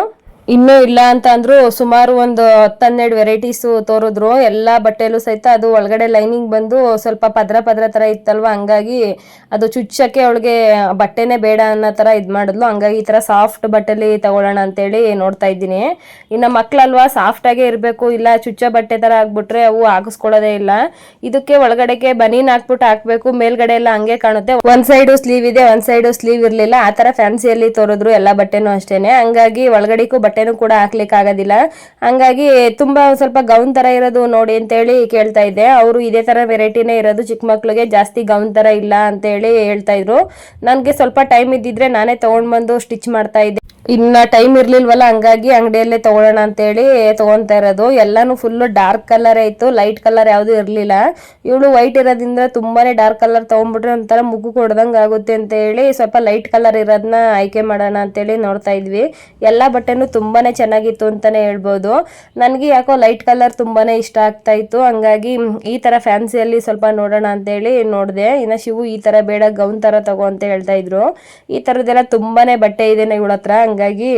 ಇನ್ನೂ ಇಲ್ಲ ಅಂತ ಅಂದ್ರು ಸುಮಾರು ಒಂದು ಹತ್ತನ್ನೆರಡು ವೆರೈಟೀಸ್ ತೋರಿದ್ರು. ಎಲ್ಲ ಬಟ್ಟೆಲೂ ಸಹಿತ ಅದು ಒಳಗಡೆ ಲೈನಿಂಗ್ ಬಂದು ಸ್ವಲ್ಪ ಪದ್ರ ಪದ್ರ ತರ ಇತ್ತಲ್ವಾ? ಹಂಗಾಗಿ ಅದು ಚುಚ್ಚಕ್ಕೆ ಅವಳಿಗೆ ಬಟ್ಟೆನೇ ಬೇಡ ಅನ್ನೋ ತರ ಇದು ಮಾಡಿದ್ಲು. ಹಂಗಾಗಿ ಈ ತರ ಸಾಫ್ಟ್ ಬಟ್ಟೆಲಿ ತಗೊಳ್ಳೋಣ ಅಂತೇಳಿ ನೋಡ್ತಾ ಇದ್ದೀನಿ. ಇನ್ನು ಮಕ್ಳಲ್ವಾ? ಸಾಫ್ಟ್ ಆಗೇ ಇರಬೇಕು. ಇಲ್ಲ ಚುಚ್ಚ ಬಟ್ಟೆ ತರ ಆಗ್ಬಿಟ್ರೆ ಅವು ಹಾಕಿಸ್ಕೊಳ್ಳೋದೇ ಇಲ್ಲ. ಇದಕ್ಕೆ ಒಳಗಡೆಗೆ ಬನೀನ್ ಹಾಕ್ಬಿಟ್ಟು ಹಾಕ್ಬೇಕು. ಮೇಲ್ಗಡೆ ಎಲ್ಲ ಹಂಗೆ ಕಾಣುತ್ತೆ. ಒಂದ್ ಸೈಡು ಸ್ಲೀವ್ ಇದೆ, ಒಂದ್ ಸೈಡು ಸ್ಲೀವ್ ಇರಲಿಲ್ಲ. ಆ ತರ ಫ್ಯಾನ್ಸಿಯಲ್ಲಿ ತೋರಿದ್ರು ಎಲ್ಲ ಬಟ್ಟೆನೂ ಅಷ್ಟೇನೆ. ಹಂಗಾಗಿ ಒಳಗಡೆಗೂ ಬಟ್ಟೆನೂ ಕೂಡ ಹಾಕ್ಲಿಕ್ಕೆ ಆಗೋದಿಲ್ಲ ಹಂಗಾಗಿ ತುಂಬಾ ಸ್ವಲ್ಪ ಗೌನ್ ತರ ಇರೋದು ನೋಡಿ ಅಂತೇಳಿ ಕೇಳ್ತಾ ಇದ್ದೆ. ಅವರು ಇದೇ ತರ ವೆರೈಟಿನೇ ಇರೋದು, ಚಿಕ್ಕ ಮಕ್ಳಿಗೆ ಜಾಸ್ತಿ ಗೌನ್ ತರ ಇಲ್ಲ ಅಂತೇಳಿ ಹೇಳ್ತಾ ಇದ್ರು. ನನಗೆ ಸ್ವಲ್ಪ ಟೈಮ್ ಇದ್ದಿದ್ರೆ ನಾನೇ ತಗೊಂಡ್ ಬಂದು ಸ್ಟಿಚ್ ಮಾಡ್ತಾ ಇದ್ದೆ. ಇನ್ನ ಟೈಮ್ ಇರ್ಲಿಲ್ವಲ್ಲ, ಹಂಗಾಗಿ ಅಂಗಡಿಯಲ್ಲೇ ತಗೊಳ್ಳೋಣ ಅಂತೇಳಿ ತಗೊಂತಾ ಇರೋದು. ಎಲ್ಲಾನು ಫುಲ್ ಡಾರ್ಕ್ ಕಲರ್ ಇತ್ತು ಲೈಟ್ ಕಲರ್ ಯಾವ್ದು ಇರ್ಲಿಲ್ಲ. ಇವಳು ವೈಟ್ ಇರೋದ್ರಿಂದ ತುಂಬಾನೇ ಡಾರ್ಕ್ ಕಲರ್ ತಗೊಂಡ್ಬಿಟ್ರೆ ಒಂಥರ ಮುಗ್ಗು ಕೊಡ್ದಂಗ್ ಆಗುತ್ತೆ ಅಂತ ಹೇಳಿ ಸ್ವಲ್ಪ ಲೈಟ್ ಕಲರ್ ಇರೋದನ್ನ ಆಯ್ಕೆ ಮಾಡೋಣ ಅಂತೇಳಿ ನೋಡ್ತಾ ಇದ್ವಿ. ಎಲ್ಲಾ ಬಟ್ಟೆನೂ ತುಂಬಾನೇ ಚೆನ್ನಾಗಿತ್ತು ಅಂತಾನೆ ಹೇಳ್ಬೋದು. ನನಗೆ ಯಾಕೋ ಲೈಟ್ ಕಲರ್ ತುಂಬಾನೇ ಇಷ್ಟ ಆಗ್ತಾ ಇತ್ತು. ಹಂಗಾಗಿ ಈ ತರ ಫ್ಯಾನ್ಸಿಯಲ್ಲಿ ಸ್ವಲ್ಪ ನೋಡೋಣ ಅಂತೇಳಿ ನೋಡಿದೆ. ಇನ್ನ ಶಿವು ಈ ತರ ಬೇಡ, ಗೌನ್ ತರ ತಗೋ ಅಂತ ಹೇಳ್ತಾ ಇದ್ರು. ಈ ತರದೆಲ್ಲ ತುಂಬಾನೇ ಬಟ್ಟೆ ಇದೆ ಇವಳ ಹತ್ರ ಹಂಗಾಗಿ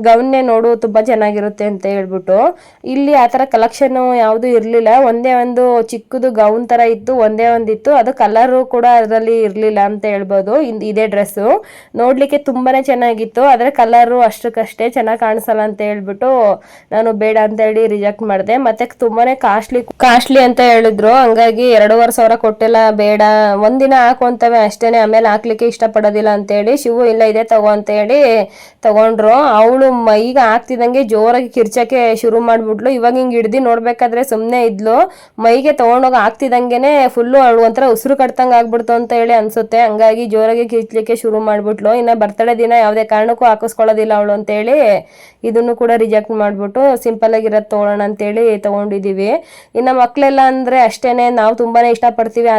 ಗೌನ್ನೇ ನೋಡು, ತುಂಬಾ ಚೆನ್ನಾಗಿರುತ್ತೆ ಅಂತ ಹೇಳ್ಬಿಟ್ಟು. ಇಲ್ಲಿ ಆ ತರ ಕಲೆಕ್ಷನ್ ಯಾವುದು ಇರ್ಲಿಲ್ಲ. ಒಂದೇ ಒಂದು ಚಿಕ್ಕದು ಗೌನ್ ತರ ಇತ್ತು, ಒಂದೇ ಒಂದಿತ್ತು. ಅದು ಕಲರು ಕೂಡ ಅದರಲ್ಲಿ ಇರ್ಲಿಲ್ಲ ಅಂತ ಹೇಳ್ಬೋದು. ಇದ್- ಡ್ರೆಸ್ಸು ನೋಡ್ಲಿಕ್ಕೆ ತುಂಬಾನೇ ಚೆನ್ನಾಗಿತ್ತು. ಆದ್ರೆ ಕಲರು ಅಷ್ಟಕ್ಕಷ್ಟೇ ಚೆನ್ನಾಗಿ ಕಾಣಿಸಲ್ಲ ಅಂತ ಹೇಳ್ಬಿಟ್ಟು ನಾನು ಬೇಡ ಅಂತ ಹೇಳಿ ರಿಜೆಕ್ಟ್ ಮಾಡಿದೆ. ಮತ್ತೆ ತುಂಬಾನೇ ಕಾಸ್ಟ್ಲಿ ಕಾಸ್ಟ್ಲಿ ಅಂತ ಹೇಳಿದ್ರು. ಹಂಗಾಗಿ ಎರಡೂವರೆ ಸಾವಿರ ಕೊಟ್ಟಿಲ್ಲ ಬೇಡ. ಒಂದಿನ ಹಾಕೊಂತವೆ ಅಷ್ಟೇನೆ. ಆಮೇಲೆ ಹಾಕ್ಲಿಕ್ಕೆ ಇಷ್ಟಪಡೋದಿಲ್ಲ ಅಂತೇಳಿ ಶಿವು ಇಲ್ಲ, ಇದೆ ತಗೋ ಅಂತ ಹೇಳಿ ತಗೊಂಡ್ರು, ಅವಳು ಮೈಗೆ ಆಗ್ತಿದಂಗೆ ಜೋರಾಗಿ ಕಿರ್ಚಕ್ಕೆ ಶುರು ಮಾಡ್ಬಿಟ್ಲು. ಇವಾಗ ಹಿಂಗ್ ಹಿಡ್ದು ನೋಡ್ಬೇಕಾದ್ರೆ ಸುಮ್ಮನೆ ಇದ್ಲು. ಮೈಗೆ ತಗೊಂಡೋಗಿ ಆಗ್ತಿದಂಗೆನೆ ಫುಲ್ಲು ಅವಳು ಒಂಥರ ಉಸಿರು ಕಟ್ತಂಗ್ ಆಗ್ಬಿಡ್ತು ಅಂತ ಹೇಳಿ ಅನ್ಸುತ್ತೆ. ಹಂಗಾಗಿ ಜೋರಾಗಿ ಕಿರ್ಚಲಿಕ್ಕೆ ಶುರು ಮಾಡ್ಬಿಟ್ಲು. ಇನ್ನ ಬರ್ತಡೇ ದಿನ ಯಾವುದೇ ಕಾರಣಕ್ಕೂ ಹಾಕಿಸ್ಕೊಳ್ಳೋದಿಲ್ಲ ಅವಳು ಅಂತೇಳಿ ಇದನ್ನು ಕೂಡ ರಿಜೆಕ್ಟ್ ಮಾಡ್ಬಿಟ್ಟು ಸಿಂಪಲ್ ಆಗಿರೋದು ತಗೊಳ್ಳೋಣ ಅಂತೇಳಿ ತಗೊಂಡಿದೀವಿ. ಇನ್ನು ಮಕ್ಕಳೆಲ್ಲ ಅಂದ್ರೆ ಅಷ್ಟೇನೆ, ನಾವು ತುಂಬಾನೇ ಇಷ್ಟಪಡ್ತೀವಿ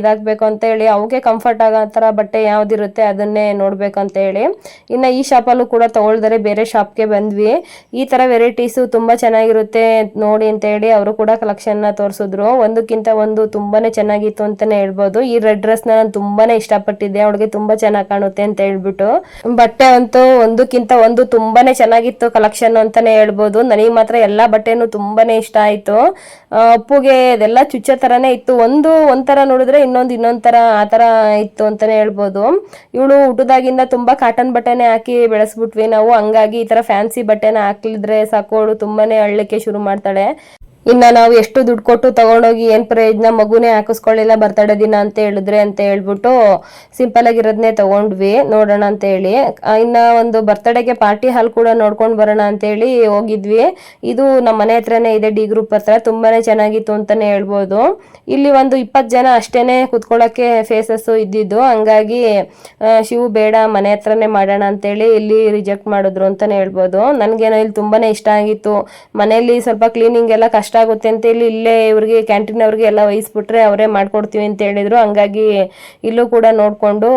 ಇದಾಕ್ಬೇಕು ಅಂತ ಹೇಳಿ ಅವಕ್ಕೆ ಕಂಫರ್ಟ್ ಆಗೋ ಥರ ಬಟ್ಟೆ ಯಾವ್ದಿರುತ್ತೆ ಅದನ್ನೇ ನೋಡ್ಬೇಕು ಅಂತ ಹೇಳಿ. ಇನ್ನ ಈ ಶಾಪಲ್ಲೂ ಕೂಡ ತಗೊಳ್ದರೆ ಬೇರೆ ಶಾಪ್ಗೆ ಬಂದ್ವಿ. ಈ ತರ ವೆರೈಟೀಸು ತುಂಬಾ ಚೆನ್ನಾಗಿರುತ್ತೆ ನೋಡಿ ಅಂತ ಹೇಳಿ ಅವರು ಕೂಡ ಕಲೆಕ್ಷನ್ನ ತೋರಿಸಿದ್ರು. ಒಂದಕ್ಕಿಂತ ಒಂದು ತುಂಬಾನೇ ಚೆನ್ನಾಗಿತ್ತು ಅಂತಾನೆ ಹೇಳ್ಬೋದು. ಈ ರೆಡ್ ಡ್ರೆಸ್ ನಾನು ತುಂಬಾನೇ ಇಷ್ಟಪಟ್ಟಿದ್ದೆ. ಅವಳಿಗೆ ತುಂಬಾ ಚೆನ್ನಾಗಿ ಕಾಣುತ್ತೆ ಅಂತ ಹೇಳ್ಬಿಟ್ಟು. ಬಟ್ಟೆ ಅಂತೂ ಒಂದಕ್ಕಿಂತ ಒಂದು ತುಂಬಾನೇ ಚೆನ್ನಾಗಿತ್ತು ಕಲೆಕ್ಷನ್ ಅಂತಾನೆ ಹೇಳ್ಬೋದು. ನನಗೆ ಮಾತ್ರ ಎಲ್ಲಾ ಬಟ್ಟೆನೂ ತುಂಬಾನೇ ಇಷ್ಟ ಆಯ್ತು. ಅಪ್ಪುಗೆ ಅದೆಲ್ಲ ಚುಚ್ಚ ತರಾನೇ ಇತ್ತು. ಒಂದು, ಒಂಥರ ನೋಡಿದ್ರೆ ಇನ್ನೊಂದು, ಇನ್ನೊಂದ್ ತರ ಆ ತರ ಇತ್ತು ಅಂತಾನೆ ಹೇಳ್ಬೋದು. ಇವಳು ಹುಟ್ಟದಾಗಿಂದ ತುಂಬಾ ಕಾಟನ್ ಬಟ್ಟೆನೆ ಹಾಕಿ ಬೆಳೆಸ್ಬಿಟ್ವಿ ನಾವು ಹಂಗಾಗಿ ಈ ತರ ಫ್ಯಾನ್ಸಿ ಬಟ್ಟೆನ ಹಾಕ್ಲಿದ್ರೆ ಸಾಕೋಳು ತುಂಬಾನೇ ಅಳ್ಳಕ್ಕೆ ಶುರು ಮಾಡ್ತಾಳೆ. ಇನ್ನ ನಾವು ಎಷ್ಟು ದುಡ್ಡು ಕೊಟ್ಟು ತಗೊಂಡೋಗಿ ಏನ್ ಪ್ರಯೋಜನ ಮಗುನೇ ಹಾಕಿಸ್ಕೊಳ್ಳಿಲ್ಲ, ಬರ್ತಡೇ ದಿನ ಅಂತ ಹೇಳಿದ್ರೆ ಅಂತ ಹೇಳ್ಬಿಟ್ಟು ಸಿಂಪಲ್ ಆಗಿರೋದನ್ನೇ ತಗೊಂಡ್ವಿ. ನೋಡೋಣ ಅಂತ ಹೇಳಿ. ಇನ್ನ ಒಂದು ಬರ್ತಡೇಗೆ ಪಾರ್ಟಿ ಹಾಲ್ ಕೂಡ ನೋಡ್ಕೊಂಡು ಬರೋಣ ಅಂತ ಹೇಳಿ ಹೋಗಿದ್ವಿ. ಇದು ನಮ್ಮ ಮನೆ ಹತ್ರನೇ ಇದೆ, ಡಿ ಗ್ರೂಪ್ ಹತ್ರ. ತುಂಬಾನೇ ಚೆನ್ನಾಗಿತ್ತು ಅಂತಾನೆ ಹೇಳ್ಬೋದು. ಇಲ್ಲಿ ಒಂದು ಇಪ್ಪತ್ತು ಜನ ಅಷ್ಟೇನೆ ಕುತ್ಕೊಳ್ಳೋಕೆ ಫೇಸಸ್ ಇದ್ದಿದ್ದು. ಹಂಗಾಗಿ ಶಿವು ಬೇಡ, ಮನೆ ಹತ್ರನೇ ಮಾಡೋಣ ಅಂತೇಳಿ ಇಲ್ಲಿ ರಿಜೆಕ್ಟ್ ಮಾಡಿದ್ರು ಅಂತಾನೆ ಹೇಳ್ಬೋದು. ನನಗೇನೋ ಇಲ್ಲಿ ತುಂಬಾನೇ ಇಷ್ಟ ಆಗಿತ್ತು. ಮನೆಯಲ್ಲಿ ಸ್ವಲ್ಪ ಕ್ಲೀನಿಂಗ್ ಎಲ್ಲ ಕಷ್ಟ ಆಗುತ್ತೆ ಅಂತ ಹೇಳಿ ಇಲ್ಲೇ ಇವ್ರಿಗೆ ಕ್ಯಾಂಟೀನ್ ಅವ್ರಿಗೆ ಎಲ್ಲ ವಹಿಸ್ಬಿಟ್ರೆ ಅವರೇ ಮಾಡ್ಕೊಡ್ತೀವಿ ಅಂತ ಹೇಳಿದ್ರು. ಹಂಗಾಗಿ ಇಲ್ಲೂ ಕೂಡ ನೋಡ್ಕೊಂಡು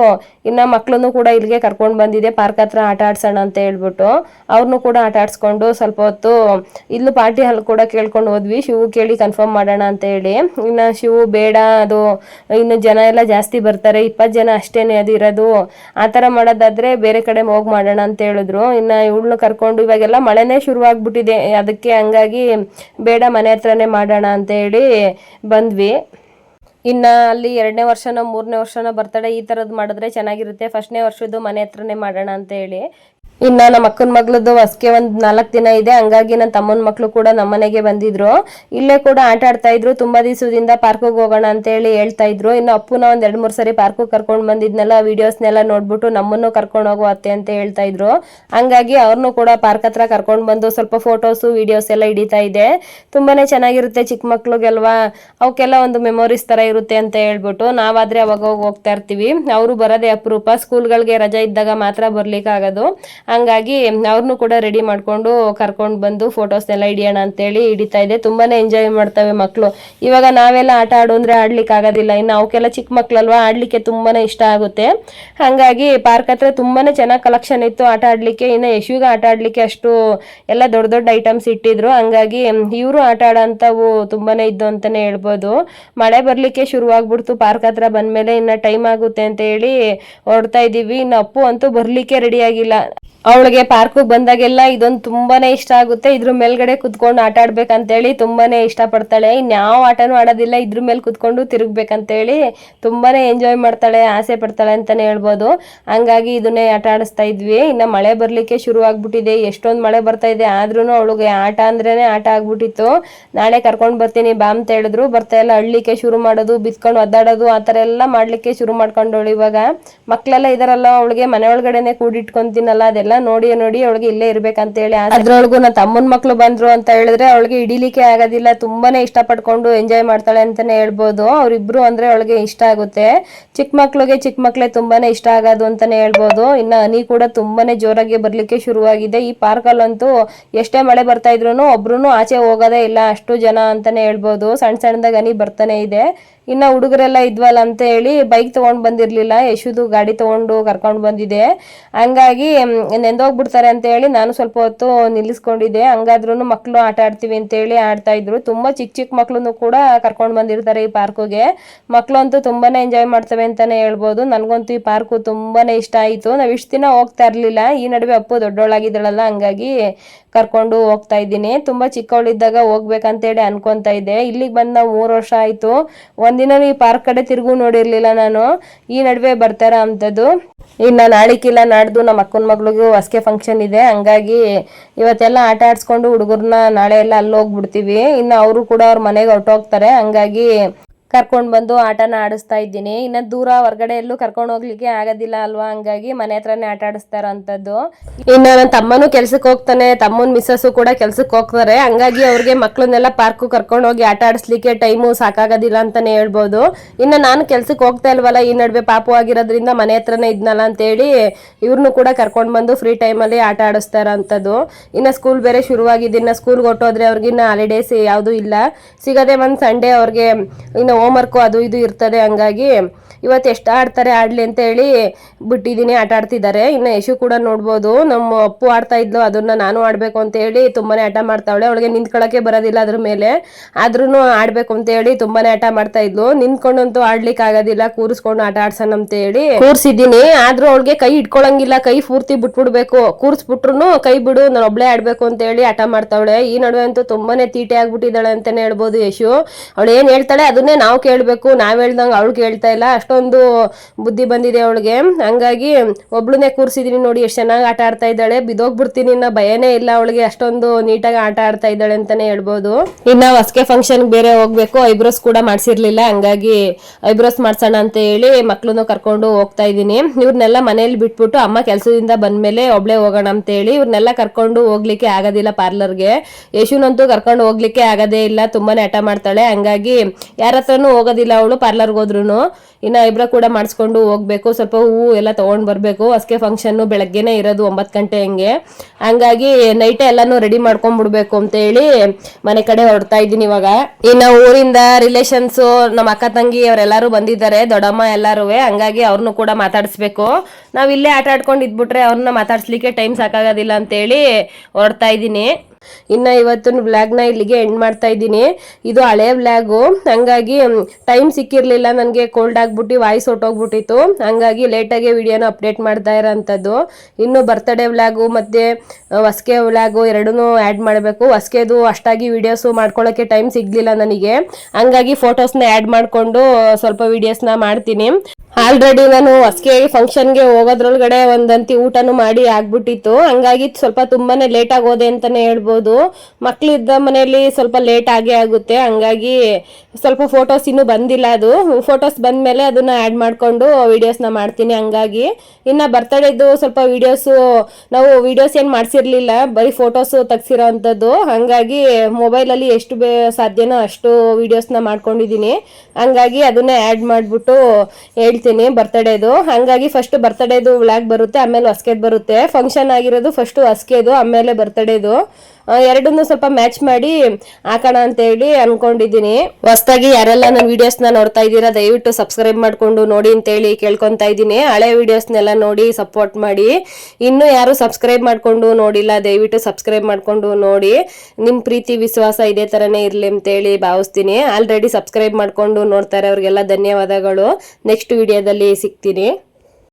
ಇನ್ನ ಮಕ್ಳನ್ನು ಕೂಡ ಇಲ್ಲಿಗೆ ಕರ್ಕೊಂಡು ಬಂದಿದೆ. ಪಾರ್ಕ್ ಹತ್ರ ಆಟ ಆಡ್ಸೋಣ ಅಂತ ಹೇಳ್ಬಿಟ್ಟು ಅವ್ರನ್ನೂ ಕೂಡ ಆಟ ಆಡಿಸ್ಕೊಂಡು ಸ್ವಲ್ಪ ಹೊತ್ತು ಇಲ್ಲೂ ಪಾರ್ಟಿ ಹಾಲ್ ಕೂಡ ಕೇಳ್ಕೊಂಡು ಹೋದ್ವಿ. ಶಿವು ಕೇಳಿ ಕನ್ಫರ್ಮ್ ಮಾಡೋಣ ಅಂತ ಹೇಳಿ. ಇನ್ನ ಶಿವು ಬೇಡ, ಅದು ಇನ್ನು ಜನ ಎಲ್ಲ ಜಾಸ್ತಿ ಬರ್ತಾರೆ. ಇಪ್ಪತ್ತು ಜನ ಅಷ್ಟೇನೆ ಅದು ಇರೋದು. ಆ ಥರ ಮಾಡೋದಾದರೆ ಬೇರೆ ಕಡೆ ಹೋಗಿ ಮಾಡೋಣ ಅಂತ ಹೇಳಿದ್ರು. ಇನ್ನ ಇವಳನ್ನ ಕರ್ಕೊಂಡು ಇವಾಗೆಲ್ಲ ಮಳೆನೇ ಶುರುವಾಗ್ಬಿಟ್ಟಿದೆ. ಅದಕ್ಕೆ ಹಂಗಾಗಿ ಬೇಡ ಮನೆ ಹತ್ರನೇ ಮಾಡೋಣ ಅಂತ ಹೇಳಿ ಬಂದ್ವಿ. ಇನ್ನ ಅಲ್ಲಿ ಎರಡನೇ ವರ್ಷನ ಮೂರನೇ ವರ್ಷನ ಬರ್ತಡೆ ಈ ಥರದ್ದು ಮಾಡಿದ್ರೆ ಚೆನ್ನಾಗಿರುತ್ತೆ. ಫಸ್ಟ್ನೇ ವರ್ಷದ್ದು ಮನೆ ಹತ್ರನೇ ಮಾಡೋಣ ಅಂತ ಹೇಳಿ. ಇನ್ನ ನಮ್ಮ ಅಕ್ಕನ ಮಗ್ಳದ್ದು ಹೊಸ್ಕೆ ಒಂದ್ ನಾಲ್ಕು ದಿನ ಇದೆ. ಹಂಗಾಗಿ ನನ್ನ ತಮ್ಮನ ಮಕ್ಳು ಕೂಡ ನಮ್ಮನೆಗೆ ಬಂದಿದ್ರು. ಇಲ್ಲೇ ಕೂಡ ಆಟ ಆಡ್ತಾ ಇದ್ರು. ತುಂಬಾ ದಿವಸದಿಂದ ಪಾರ್ಕಿಗೆ ಹೋಗೋಣ ಅಂತ ಹೇಳಿ ಹೇಳ್ತಾ ಇದ್ರು. ಇನ್ನು ಅಪ್ಪನ ಒಂದ್ ಎರಡ್ ಮೂರ್ ಸರಿ ಪಾರ್ಕಿಗೆ ಕರ್ಕೊಂಡ್ ಬಂದಿದ್ನೆಲ್ಲ ವಿಡಿಯೋಸ್ನೆಲ್ಲ ನೋಡ್ಬಿಟ್ಟು ನಮ್ಮನ್ನು ಕರ್ಕೊಂಡು ಹೋಗೋ ಅತ್ತೆ ಅಂತ ಹೇಳ್ತಾ ಇದ್ರು. ಹಂಗಾಗಿ ಅವ್ರನ್ನು ಕೂಡ ಪಾರ್ಕ್ ಹತ್ರ ಕರ್ಕೊಂಡ್ ಬಂದು ಸ್ವಲ್ಪ ಫೋಟೋಸು ವಿಡಿಯೋಸ್ ಎಲ್ಲ ಹಿಡಿತಾ ಇದೆ. ತುಂಬಾನೇ ಚೆನ್ನಾಗಿರುತ್ತೆ ಚಿಕ್ಕ ಮಕ್ಳಿಗೆಲ್ವಾ. ಅವಕ್ಕೆಲ್ಲ ಒಂದು ಮೆಮೊರೀಸ್ ತರ ಇರುತ್ತೆ ಅಂತ ಹೇಳ್ಬಿಟ್ಟು ನಾವಾದ್ರೆ ಅವಾಗ ಹೋಗ್ತಾ ಇರ್ತೀವಿ. ಅವರು ಬರೋದೇ ಅಪರೂಪ. ಸ್ಕೂಲ್ಗಳಿಗೆ ರಜಾ ಇದ್ದಾಗ ಮಾತ್ರ ಬರ್ಲಿಕ್ಕೆ ಆಗೋದು ಹಂಗಾಗಿ ಅವ್ರನ್ನೂ ಕೂಡ ರೆಡಿ ಮಾಡಿಕೊಂಡು ಕರ್ಕೊಂಡು ಬಂದು ಫೋಟೋಸ್ನೆಲ್ಲ ಹಿಡಿಯೋಣ ಅಂತೇಳಿ ಹಿಡಿತಾ ಇದೆ. ತುಂಬಾ ಎಂಜಾಯ್ ಮಾಡ್ತವೆ ಮಕ್ಕಳು ಇವಾಗ ನಾವೆಲ್ಲ ಆಟ ಆಡು ಅಂದರೆ ಆಡ್ಲಿಕ್ಕೆ ಆಗೋದಿಲ್ಲ. ಇನ್ನು ಅವಕ್ಕೆಲ್ಲ ಚಿಕ್ಕ ಮಕ್ಕಳಲ್ವಾ ಆಡಲಿಕ್ಕೆ ತುಂಬಾ ಇಷ್ಟ ಆಗುತ್ತೆ. ಹಂಗಾಗಿ ಪಾರ್ಕ್ ಹತ್ರ ತುಂಬಾ ಚೆನ್ನಾಗಿ ಕಲೆಕ್ಷನ್ ಇತ್ತು ಆಟ ಆಡಲಿಕ್ಕೆ. ಇನ್ನು ಯಶುವಿಗೆ ಆಟ ಆಡಲಿಕ್ಕೆ ಅಷ್ಟು ಎಲ್ಲ ದೊಡ್ಡ ದೊಡ್ಡ ಐಟಮ್ಸ್ ಇಟ್ಟಿದ್ರು. ಹಂಗಾಗಿ ಇವರು ಆಟ ಆಡೋಂಥವು ತುಂಬಾ ಇದ್ದು ಅಂತಲೇ ಹೇಳ್ಬೋದು. ಮಳೆ ಬರಲಿಕ್ಕೆ ಶುರುವಾಗ್ಬಿಡ್ತು. ಪಾರ್ಕ್ ಹತ್ರ ಬಂದ್ಮೇಲೆ ಇನ್ನು ಟೈಮ್ ಆಗುತ್ತೆ ಅಂತ ಹೇಳಿ ಹೊರಡ್ತಾ ಇದ್ದೀವಿ ಇನ್ನು ಅಪ್ಪು ಅಂತೂ ಬರಲಿಕ್ಕೆ ರೆಡಿ ಆಗಿಲ್ಲ. ಅವಳಿಗೆ ಪಾರ್ಕ್ ಬಂದಾಗೆಲ್ಲ ಇದೊಂದು ತುಂಬಾನೇ ಇಷ್ಟ ಆಗುತ್ತೆ. ಇದ್ರ ಮೇಲ್ಗಡೆ ಕುತ್ಕೊಂಡು ಆಟ ಆಡ್ಬೇಕಂತೇಳಿ ತುಂಬಾನೇ ಇಷ್ಟ ಪಡ್ತಾಳೆ. ಇನ್ಯಾವ ಆಟನೂ ಆಡೋದಿಲ್ಲ. ಇದ್ರ ಮೇಲೆ ಕುತ್ಕೊಂಡು ತಿರುಗ್ಬೇಕಂತೇಳಿ ತುಂಬಾನೇ ಎಂಜಾಯ್ ಮಾಡ್ತಾಳೆ, ಆಸೆ ಪಡ್ತಾಳೆ ಅಂತಾನೆ ಹೇಳ್ಬೋದು. ಹಂಗಾಗಿ ಇದನ್ನೇ ಆಟ ಆಡಿಸ್ತಾ ಇದ್ವಿ. ಇನ್ನು ಮಳೆ ಬರಲಿಕ್ಕೆ ಶುರು ಆಗ್ಬಿಟ್ಟಿದೆ. ಎಷ್ಟೊಂದು ಮಳೆ ಬರ್ತಾ ಇದೆ. ಆದ್ರೂ ಅವಳಿಗೆ ಆಟ ಅಂದ್ರೇನೆ ಆಟ ಆಗ್ಬಿಟ್ಟಿತ್ತು. ನಾಳೆ ಕರ್ಕೊಂಡು ಬರ್ತೀನಿ ಬಾ ಅಂತ ಹೇಳಿದ್ರು. ಬರ್ತಾ ಇಲ್ಲ. ಅಳ್ಳಿಕ್ಕೆ ಶುರು ಮಾಡೋದು, ಬಿತ್ಕೊಂಡು ಒದ್ದಾಡೋದು, ಆ ಥರ ಎಲ್ಲ ಮಾಡ್ಲಿಕ್ಕೆ ಶುರು ಮಾಡ್ಕೊಂಡವಳು ಇವಾಗ. ಮಕ್ಕಳೆಲ್ಲ ಇದಾರಲ್ಲ, ಅವಳಿಗೆ ಮನೆ ಒಳಗಡೆನೆ ಕೂಡಿಟ್ಕೊಂತೀನಲ್ಲ ಅದೆಲ್ಲ ನೋಡಿ ನೋಡಿ ಅವಳಿಗೆ ಇಲ್ಲೇ ಇರ್ಬೇಕಂತ ಹೇಳಿ ಅದ್ರೊಳಗು ನನ್ನ ತಮ್ಮನ ಮಕ್ಳು ಬಂದ್ರು ಅಂತ ಹೇಳಿದ್ರೆ ಅವಳಿಗೆ ಹಿಡಿಲಿಕ್ಕೆ ಆಗೋದಿಲ್ಲ, ತುಂಬಾನೇ ಇಷ್ಟ ಪಡ್ಕೊಂಡು ಎಂಜಾಯ್ ಮಾಡ್ತಾಳೆ ಅಂತಾನೆ ಹೇಳ್ಬೋದು. ಅವ್ರಿಬ್ರು ಅಂದ್ರೆ ಅವಳಿಗೆ ಇಷ್ಟ ಆಗುತ್ತೆ. ಚಿಕ್ಕ ಮಕ್ಳಿಗೆ ಚಿಕ್ಕ ಮಕ್ಳೇ ತುಂಬಾನೇ ಇಷ್ಟ ಆಗೋದು ಅಂತಾನೆ ಹೇಳ್ಬೋದು. ಇನ್ನ ಹನಿ ಕೂಡ ತುಂಬಾನೇ ಜೋರಾಗಿ ಬರ್ಲಿಕ್ಕೆ ಶುರುವಾಗಿದೆ. ಈ ಪಾರ್ಕಲ್ಲಂತೂ ಎಷ್ಟೇ ಮಳೆ ಬರ್ತಾ ಇದ್ರು ಒಬ್ರು ಆಚೆ ಹೋಗೋದೇ ಇಲ್ಲ, ಅಷ್ಟು ಜನ ಅಂತಾನೆ ಹೇಳ್ಬೋದು. ಸಣ್ಣ ಸಣ್ಣದಾಗ ಹನಿ ಬರ್ತಾನೆ ಇದೆ. ಇನ್ನ ಹುಡುಗರೆಲ್ಲ ಇದ್ವಲ್ಲ ಅಂತ ಹೇಳಿ ಬೈಕ್ ತಗೊಂಡ್ ಬಂದಿರ್ಲಿಲ್ಲ. ಯಶುದು ಗಾಡಿ ತಗೊಂಡು ಕರ್ಕೊಂಡ್ ಬಂದಿದೆ. ಹಂಗಾಗಿ ನೆಂದೋಗ್ಬಿಡ್ತಾರೆ ಅಂತ ಹೇಳಿ ನಾನು ಸ್ವಲ್ಪ ಹೊತ್ತು ನಿಲ್ಲಿಸ್ಕೊಂಡಿದ್ದೆ. ಹಂಗಾದ್ರೂ ಮಕ್ಕಳು ಆಟ ಆಡ್ತೀವಿ ಅಂತ ಹೇಳಿ ಆಡ್ತಾ ಇದ್ರು. ತುಂಬಾ ಚಿಕ್ಕ ಚಿಕ್ಕ ಮಕ್ಕಳನ್ನು ಕೂಡ ಕರ್ಕೊಂಡು ಬಂದಿರ್ತಾರೆ ಈ ಪಾರ್ಕ್ಗೆ. ಮಕ್ಕಳು ಅಂತೂ ತುಂಬಾನೇ ಎಂಜಾಯ್ ಮಾಡ್ತವೆ ಅಂತಾನೆ ಹೇಳ್ಬೋದು. ನನಗಂತೂ ಈ ಪಾರ್ಕು ತುಂಬಾನೇ ಇಷ್ಟ ಆಯಿತು. ನಾವು ಇಷ್ಟು ದಿನ ಹೋಗ್ತಾ ಇರ್ಲಿಲ್ಲ. ಈ ನಡುವೆ ಅಪ್ಪು ದೊಡ್ಡವಳಾಗಿದ್ದಳಲ್ಲ ಹಂಗಾಗಿ ಕರ್ಕೊಂಡು ಹೋಗ್ತಾ ಇದ್ದೀನಿ. ತುಂಬಾ ಚಿಕ್ಕವಳಿದ್ದಾಗ ಹೋಗ್ಬೇಕಂತೇಳಿ ಅನ್ಕೊಂತ ಇದ್ದೆ. ಇಲ್ಲಿಗೆ ಬಂದ ಮೂರು ವರ್ಷ ಆಯ್ತು. ಒಂದಿನ ಈ ಪಾರ್ಕ್ ಕಡೆ ತಿರುಗು ನೋಡಿರ್ಲಿಲ್ಲ ನಾನು. ಈ ನಡುವೆ ಬರ್ತಾರ ಅಂತದ್ದು. ಇನ್ನ ನಾಳಿಕಿಲ್ಲ, ನಾಡ್ದು ನಮ್ಮ ಅಕ್ಕನ ಮಗಳಿಗೂ ಹೊಸ್ಕೆ ಫಂಕ್ಷನ್ ಇದೆ. ಹಂಗಾಗಿ ಇವತ್ತೆಲ್ಲ ಆಟ ಆಡ್ಸ್ಕೊಂಡು ಹುಡುಗರ್ನ ನಾಳೆ ಎಲ್ಲ ಅಲ್ಲಿ ಹೋಗ್ಬಿಡ್ತೀವಿ. ಇನ್ನು ಅವರು ಕೂಡ ಅವ್ರ ಮನೆಗೆ ಹೊರಟೋಗ್ತಾರೆ. ಹಂಗಾಗಿ ಕರ್ಕೊಂಡ್ ಬಂದು ಆಟನ ಆಡಿಸ್ತಾ ಇದ್ದೀನಿ. ಇನ್ನ ದೂರ ಹೊರಗಡೆ ಎಲ್ಲೂ ಕರ್ಕೊಂಡು ಹೋಗ್ಲಿಕ್ಕೆ ಆಗೋದಿಲ್ಲ ಅಲ್ವಾ? ಹಂಗಾಗಿ ಮನೆ ಹತ್ರನೇ ಆಟ ಆಡಿಸ್ತಾರ ಅಂತದ್ದು ಇನ್ನು ನನ್ನ ತಮ್ಮನೂ ಕೆಲ್ಸಕ್ಕೆ ಹೋಗ್ತಾನೆ. ತಮ್ಮನ ಮಿಸ್ಸಸ್ಸು ಕೂಡ ಕೆಲ್ಸಕ್ಕೆ ಹೋಗ್ತಾರೆ. ಹಂಗಾಗಿ ಅವ್ರಿಗೆ ಮಕ್ಕಳನ್ನೆಲ್ಲ ಪಾರ್ಕ್ ಕರ್ಕೊಂಡು ಹೋಗಿ ಆಟ ಆಡಿಸ್ಲಿಕ್ಕೆ ಟೈಮು ಸಾಕಾಗೋದಿಲ್ಲ ಅಂತಾನೆ ಹೇಳ್ಬೋದು. ಇನ್ನ ನಾನು ಕೆಲ್ಸಕ್ಕೆ ಹೋಗ್ತಾ ಇಲ್ವಲ್ಲ, ಈ ನಡುವೆ ಪಾಪು ಆಗಿರೋದ್ರಿಂದ ಮನೆ ಹತ್ರನೇ ಇದ್ನಲ್ಲ ಅಂತೇಳಿ ಇವ್ರನ್ನೂ ಕೂಡ ಕರ್ಕೊಂಡು ಬಂದು ಫ್ರೀ ಟೈಮಲ್ಲಿ ಆಟ ಆಡಿಸ್ತಾರ ಅಂತದ್ದು ಇನ್ನ ಸ್ಕೂಲ್ ಬೇರೆ ಶುರುವಾಗಿದ್ದು ಇನ್ನು ಸ್ಕೂಲ್ಗೆ ಹೊಟ್ಟೋದ್ರೆ ಅವ್ರಿಗಿನ್ನ ಹಾಲಿಡೇಸ್ ಯಾವುದು ಇಲ್ಲ. ಸಿಗದೆ ಒಂದು ಸಂಡೇ ಅವ್ರಿಗೆ ಇನ್ನು ಹೋಮ್ವರ್ಕು ಅದು ಇದು ಇರ್ತದೆ, ಹಂಗಾಗಿ ಇವತ್ತು ಎಷ್ಟು ಆಡ್ತಾರೆ ಆಡ್ಲಿ ಅಂತ ಹೇಳಿ ಬಿಟ್ಟಿದ್ದೀನಿ, ಆಟ ಆಡ್ತಿದ್ದಾರೆ. ಇನ್ನು ಯಶು ಕೂಡ ನೋಡ್ಬೋದು, ನಮ್ಮ ಅಪ್ಪು ಆಡ್ತಾ ಇದ್ಲು, ಅದನ್ನ ನಾನು ಆಡಬೇಕು ಅಂತ ಹೇಳಿ ತುಂಬಾನೇ ಆಟ ಮಾಡ್ತಾವಳೆ. ಅವಳಿಗೆ ನಿಂತ್ಕೊಳ್ಳೋಕೆ ಬರೋದಿಲ್ಲ ಅದ್ರ ಮೇಲೆ. ಆದ್ರೂ ಆಡ್ಬೇಕು ಅಂತ ಹೇಳಿ ತುಂಬಾನೇ ಆಟ ಮಾಡ್ತಾ ಇದ್ಲು. ನಿಂತ್ಕೊಂಡಂತೂ ಆಡ್ಲಿಕ್ಕೆ ಆಗೋದಿಲ್ಲ, ಕೂರಿಸ್ಕೊಂಡು ಆಟ ಆಡ್ಸೋಣ ಅಂತ ಹೇಳಿ ಕೂರ್ಸಿದೀನಿ ಆದ್ರೂ ಅವಳಿಗೆ ಕೈ ಇಟ್ಕೊಳಂಗಿಲ್ಲ, ಕೈ ಪೂರ್ತಿ ಬಿಟ್ಬಿಡ್ಬೇಕು. ಕೂರಿಸ್ಬಿಟ್ರು ಕೈ ಬಿಡು, ನಾನು ಒಬ್ಳೆ ಆಡ್ಬೇಕು ಅಂತ ಹೇಳಿ ಆಟ ಮಾಡ್ತಾವಳೆ. ಈ ನಡುವೆ ಅಂತೂ ತುಂಬಾನೇ ತೀಟೆ ಆಗ್ಬಿಟ್ಟಿದ್ದಾಳೆ ಅಂತಾನೆ ಹೇಳ್ಬೋದು ಯಶು. ಅವಳು ಏನ್ ಹೇಳ್ತಾಳೆ, ಅದನ್ನೇ ನಾವು ಕೇಳ್ಬೇಕು, ನಾವು ಹೇಳ್ದಂಗೆ ಅವಳು ಕೇಳ್ತಾ ಇಲ್ಲ. ಅಷ್ಟೊಂದು ಬುದ್ಧಿ ಬಂದಿದೆ ಅವಳಿಗೆ. ಹಂಗಾಗಿ ಒಬ್ಳನ್ನೇ ಕೂರಿಸಿದೀನಿ ನೋಡಿ, ಎಷ್ಟು ಚೆನ್ನಾಗಿ ಆಟ ಆಡ್ತಾ ಇದ್ದಾಳೆ. ಬಿದೋಗ್ಬಿಡ್ತೀನಿ ಇನ್ನ ಭಯನೇ ಇಲ್ಲ ಅವಳಿಗೆ. ಅಷ್ಟೊಂದು ನೀಟಾಗಿ ಆಟ ಆಡ್ತಾ ಇದ್ದಾಳೆ ಅಂತಾನೆ ಹೇಳ್ಬೋದು. ಇನ್ನ ಹೊಸಕೆ ಫಂಕ್ಷನ್ ಬೇರೆ ಹೋಗ್ಬೇಕು. ಐಬ್ರೋಸ್ ಕೂಡ ಮಾಡ್ಸಿರ್ಲಿಲ್ಲ. ಹಂಗಾಗಿ ಐಬ್ರೋಸ್ ಮಾಡ್ಸೋಣ ಅಂತ ಹೇಳಿ ಮಕ್ಳನ್ನು ಕರ್ಕೊಂಡು ಹೋಗ್ತಾ ಇದ್ದೀನಿ. ಇವ್ರನ್ನೆಲ್ಲ ಮನೇಲಿ ಬಿಟ್ಬಿಟ್ಟು ಅಮ್ಮ ಕೆಲಸದಿಂದ ಬಂದ್ಮೇಲೆ ಒಬ್ಳೆ ಹೋಗೋಣ ಅಂತ ಹೇಳಿ ಇವ್ರನ್ನೆಲ್ಲ ಕರ್ಕೊಂಡು ಹೋಗ್ಲಿಕ್ಕೆ ಆಗೋದಿಲ್ಲ ಪಾರ್ಲರ್ಗೆ ಯಶುನಂತೂ ಕರ್ಕೊಂಡು ಹೋಗ್ಲಿಕ್ಕೆ ಆಗೋದೇ ಇಲ್ಲ. ತುಂಬಾನೇ ಹಠ ಮಾಡ್ತಾಳೆ. ಹಂಗಾಗಿ ಯಾರ ಹೋಗೋದಿಲ್ಲ ಅವಳು ಪಾರ್ಲರ್ಗೆ ಹೋದ್ರು ಇನ್ನ ಐಬ್ರೋ ಕೂಡ ಮಾಡಿಸ್ಕೊಂಡು ಹೋಗ್ಬೇಕು. ಸ್ವಲ್ಪ ಹೂವು ಎಲ್ಲ ತಗೊಂಡ್ ಬರಬೇಕು. ಅಸ್ಕೆ ಫಂಕ್ಷನ್ ಬೆಳಗ್ಗೆನೆ ಇರೋದು ಒಂಬತ್ತು ಗಂಟೆ ಹಂಗೆ. ಹಂಗಾಗಿ ನೈಟೇ ಎಲ್ಲಾನು ರೆಡಿ ಮಾಡ್ಕೊಂಡ್ಬಿಡ್ಬೇಕು ಅಂತ ಹೇಳಿ ಮನೆ ಕಡೆ ಹೊರಡ್ತಾ ಇದ್ದೀನಿ ಇವಾಗ. ಇನ್ನ ಊರಿಂದ ರಿಲೇಷನ್ಸು ನಮ್ಮ ಅಕ್ಕ ತಂಗಿ ಅವರೆಲ್ಲರೂ ಬಂದಿದ್ದಾರೆ, ದೊಡ್ಡಮ್ಮ ಎಲ್ಲರೂ ಹಂಗಾಗಿ ಅವ್ರನ್ನು ಕೂಡ ಮಾತಾಡಿಸ್ಬೇಕು. ನಾವು ಇಲ್ಲೇ ಆಟ ಆಡ್ಕೊಂಡು ಇದ್ಬಿಟ್ರೆ ಅವ್ರನ್ನ ಮಾತಾಡ್ಸ್ಲಿಕ್ಕೆ ಟೈಮ್ ಸಾಕಾಗೋದಿಲ್ಲ ಅಂತೇಳಿ ಹೊರಡ್ತಾ ಇದ್ದೀನಿ. ಇನ್ನ ಇವತ್ತಿನ ವ್ಲಾಗ್ನ ಇಲ್ಲಿಗೆ ಎಂಡ್ ಮಾಡ್ತಾ ಇದ್ದೀನಿ. ಇದು ಹಳೆ ವ್ಲಾಗು ಹಂಗಾಗಿ ಟೈಮ್ ಸಿಕ್ಕಿರ್ಲಿಲ್ಲ, ನನಗೆ ಕೋಲ್ಡ್ ಆಗ್ಬಿಟ್ಟು ವಾಯ್ಸ್ ಹೊಟ್ಟೋಗ್ಬಿಟ್ಟಿತ್ತು ಹಂಗಾಗಿ ಲೇಟಾಗಿ ವಿಡಿಯೋನ ಅಪ್ಡೇಟ್ ಮಾಡ್ತಾ ಇರೋಂಥದ್ದು. ಇನ್ನು ಬರ್ತ್ಡೇ ವ್ಲಾಗು ಮತ್ತೆ ಹೊಸ್ಕೆ ವ್ಲಾಗು ಎರಡೂ ಆ್ಯಡ್ ಮಾಡಬೇಕು. ಹೊಸ್ಕೆದು ಅಷ್ಟಾಗಿ ವಿಡಿಯೋಸು ಮಾಡ್ಕೊಳ್ಳೋಕ್ಕೆ ಟೈಮ್ ಸಿಗ್ಲಿಲ್ಲ ನನಗೆ. ಹಂಗಾಗಿ ಫೋಟೋಸ್ನ ಆ್ಯಡ್ ಮಾಡಿಕೊಂಡು, ಸ್ವಲ್ಪ ವಿಡಿಯೋಸ್ನ ಮಾಡ್ತೀನಿ. ಆಲ್ರೆಡಿ ನಾನು ಹೊಸ್ಕೆ ಫಂಕ್ಷನ್ಗೆ ಹೋಗೋದ್ರೊಳಗಡೆ ಒಂದಂತಿ ಊಟನೂ ಮಾಡಿ ಆಗ್ಬಿಟ್ಟಿತ್ತು. ಹಂಗಾಗಿ ಸ್ವಲ್ಪ ತುಂಬಾನೇ ಲೇಟ್ ಆಗೋದೆ ಅಂತಾನೆ ಹೇಳ್ಬೋದು. ಮಕ್ಕಳಿದ್ದ ಮನೆಯಲ್ಲಿ ಸ್ವಲ್ಪ ಲೇಟ್ ಆಗೇ ಆಗುತ್ತೆ. ಹಂಗಾಗಿ ಸ್ವಲ್ಪ ಫೋಟೋಸ್ ಇನ್ನೂ ಬಂದಿಲ್ಲ ಅದು. ಫೋಟೋಸ್ ಬಂದಮೇಲೆ ಅದನ್ನ ಆ್ಯಡ್ ಮಾಡಿಕೊಂಡು ವೀಡಿಯೋಸ್ನ ಮಾಡ್ತೀನಿ ಹಂಗಾಗಿ. ಇನ್ನು ಬರ್ತಡೇದು ಸ್ವಲ್ಪ ವೀಡಿಯೋಸು ನಾವು ವಿಡಿಯೋಸ್ ಏನು ಮಾಡಿಸಿರ್ಲಿಲ್ಲ. ಬರೀ ಫೋಟೋಸು ತೆಗ್ಸಿರೋ ಅಂಥದ್ದು. ಹಂಗಾಗಿ ಮೊಬೈಲಲ್ಲಿ ಎಷ್ಟು ಬೇ, ಸಾಧ್ಯನೋ ಅಷ್ಟು ವೀಡಿಯೋಸ್ನ ಮಾಡ್ಕೊಂಡಿದ್ದೀನಿ. ಹಂಗಾಗಿ ಅದನ್ನೇ ಆ್ಯಡ್ ಮಾಡಿಬಿಟ್ಟು ಹೇಳ್ತೀನಿ. ಬರ್ತಡೇದು. ಹಂಗಾಗಿ ಫಸ್ಟ್ ಬರ್ತಡೇದು ವ್ಲಾಗ್ ಬರುತ್ತೆ, ಆಮೇಲೆ ಹೊಸ್ಕೆದು ಬರುತ್ತೆ. ಫಂಕ್ಷನ್ ಆಗಿರೋದು ಫಸ್ಟ್ ಹೊಸ್ಕೇದು ಆಮೇಲೆ ಬರ್ತಡೇದು. ಎರಡನ್ನೂ ಸ್ವಲ್ಪ ಮ್ಯಾಚ್ ಮಾಡಿ ಹಾಕೋಣ ಅಂತ ಹೇಳಿ ಅನ್ಕೊಂಡಿದ್ದೀನಿ. ಹೊಸದಾಗಿ ಯಾರೆಲ್ಲ ನನ್ನ ವಿಡಿಯೋಸ್ನ ನೋಡ್ತಾ ಇದ್ದೀರಾ, ದಯವಿಟ್ಟು ಸಬ್ಸ್ಕ್ರೈಬ್ ಮಾಡ್ಕೊಂಡು ನೋಡಿ ಅಂತ ಹೇಳಿ ಕೇಳ್ಕೊತಾ ಇದ್ದೀನಿ. ಹಳೆ ವಿಡಿಯೋಸ್ನೆಲ್ಲ ನೋಡಿ ಸಪೋರ್ಟ್ ಮಾಡಿ. ಇನ್ನೂ ಯಾರು ಸಬ್ಸ್ಕ್ರೈಬ್ ಮಾಡ್ಕೊಂಡು ನೋಡಿಲ್ಲ, ದಯವಿಟ್ಟು ಸಬ್ಸ್ಕ್ರೈಬ್ ಮಾಡ್ಕೊಂಡು ನೋಡಿ. ನಿಮ್ಮ ಪ್ರೀತಿ, ವಿಶ್ವಾಸ ಇದೇ ಥರನೇ ಇರಲಿ ಅಂತೇಳಿ ಭಾವಿಸ್ತೀನಿ. ಆಲ್ರೆಡಿ ಸಬ್ಸ್ಕ್ರೈಬ್ ಮಾಡ್ಕೊಂಡು ನೋಡ್ತಾರೆ ಅವ್ರಿಗೆಲ್ಲ ಧನ್ಯವಾದಗಳು. ನೆಕ್ಸ್ಟ್ ವಿಡಿಯೋದಲ್ಲಿ ಸಿಗ್ತೀನಿ.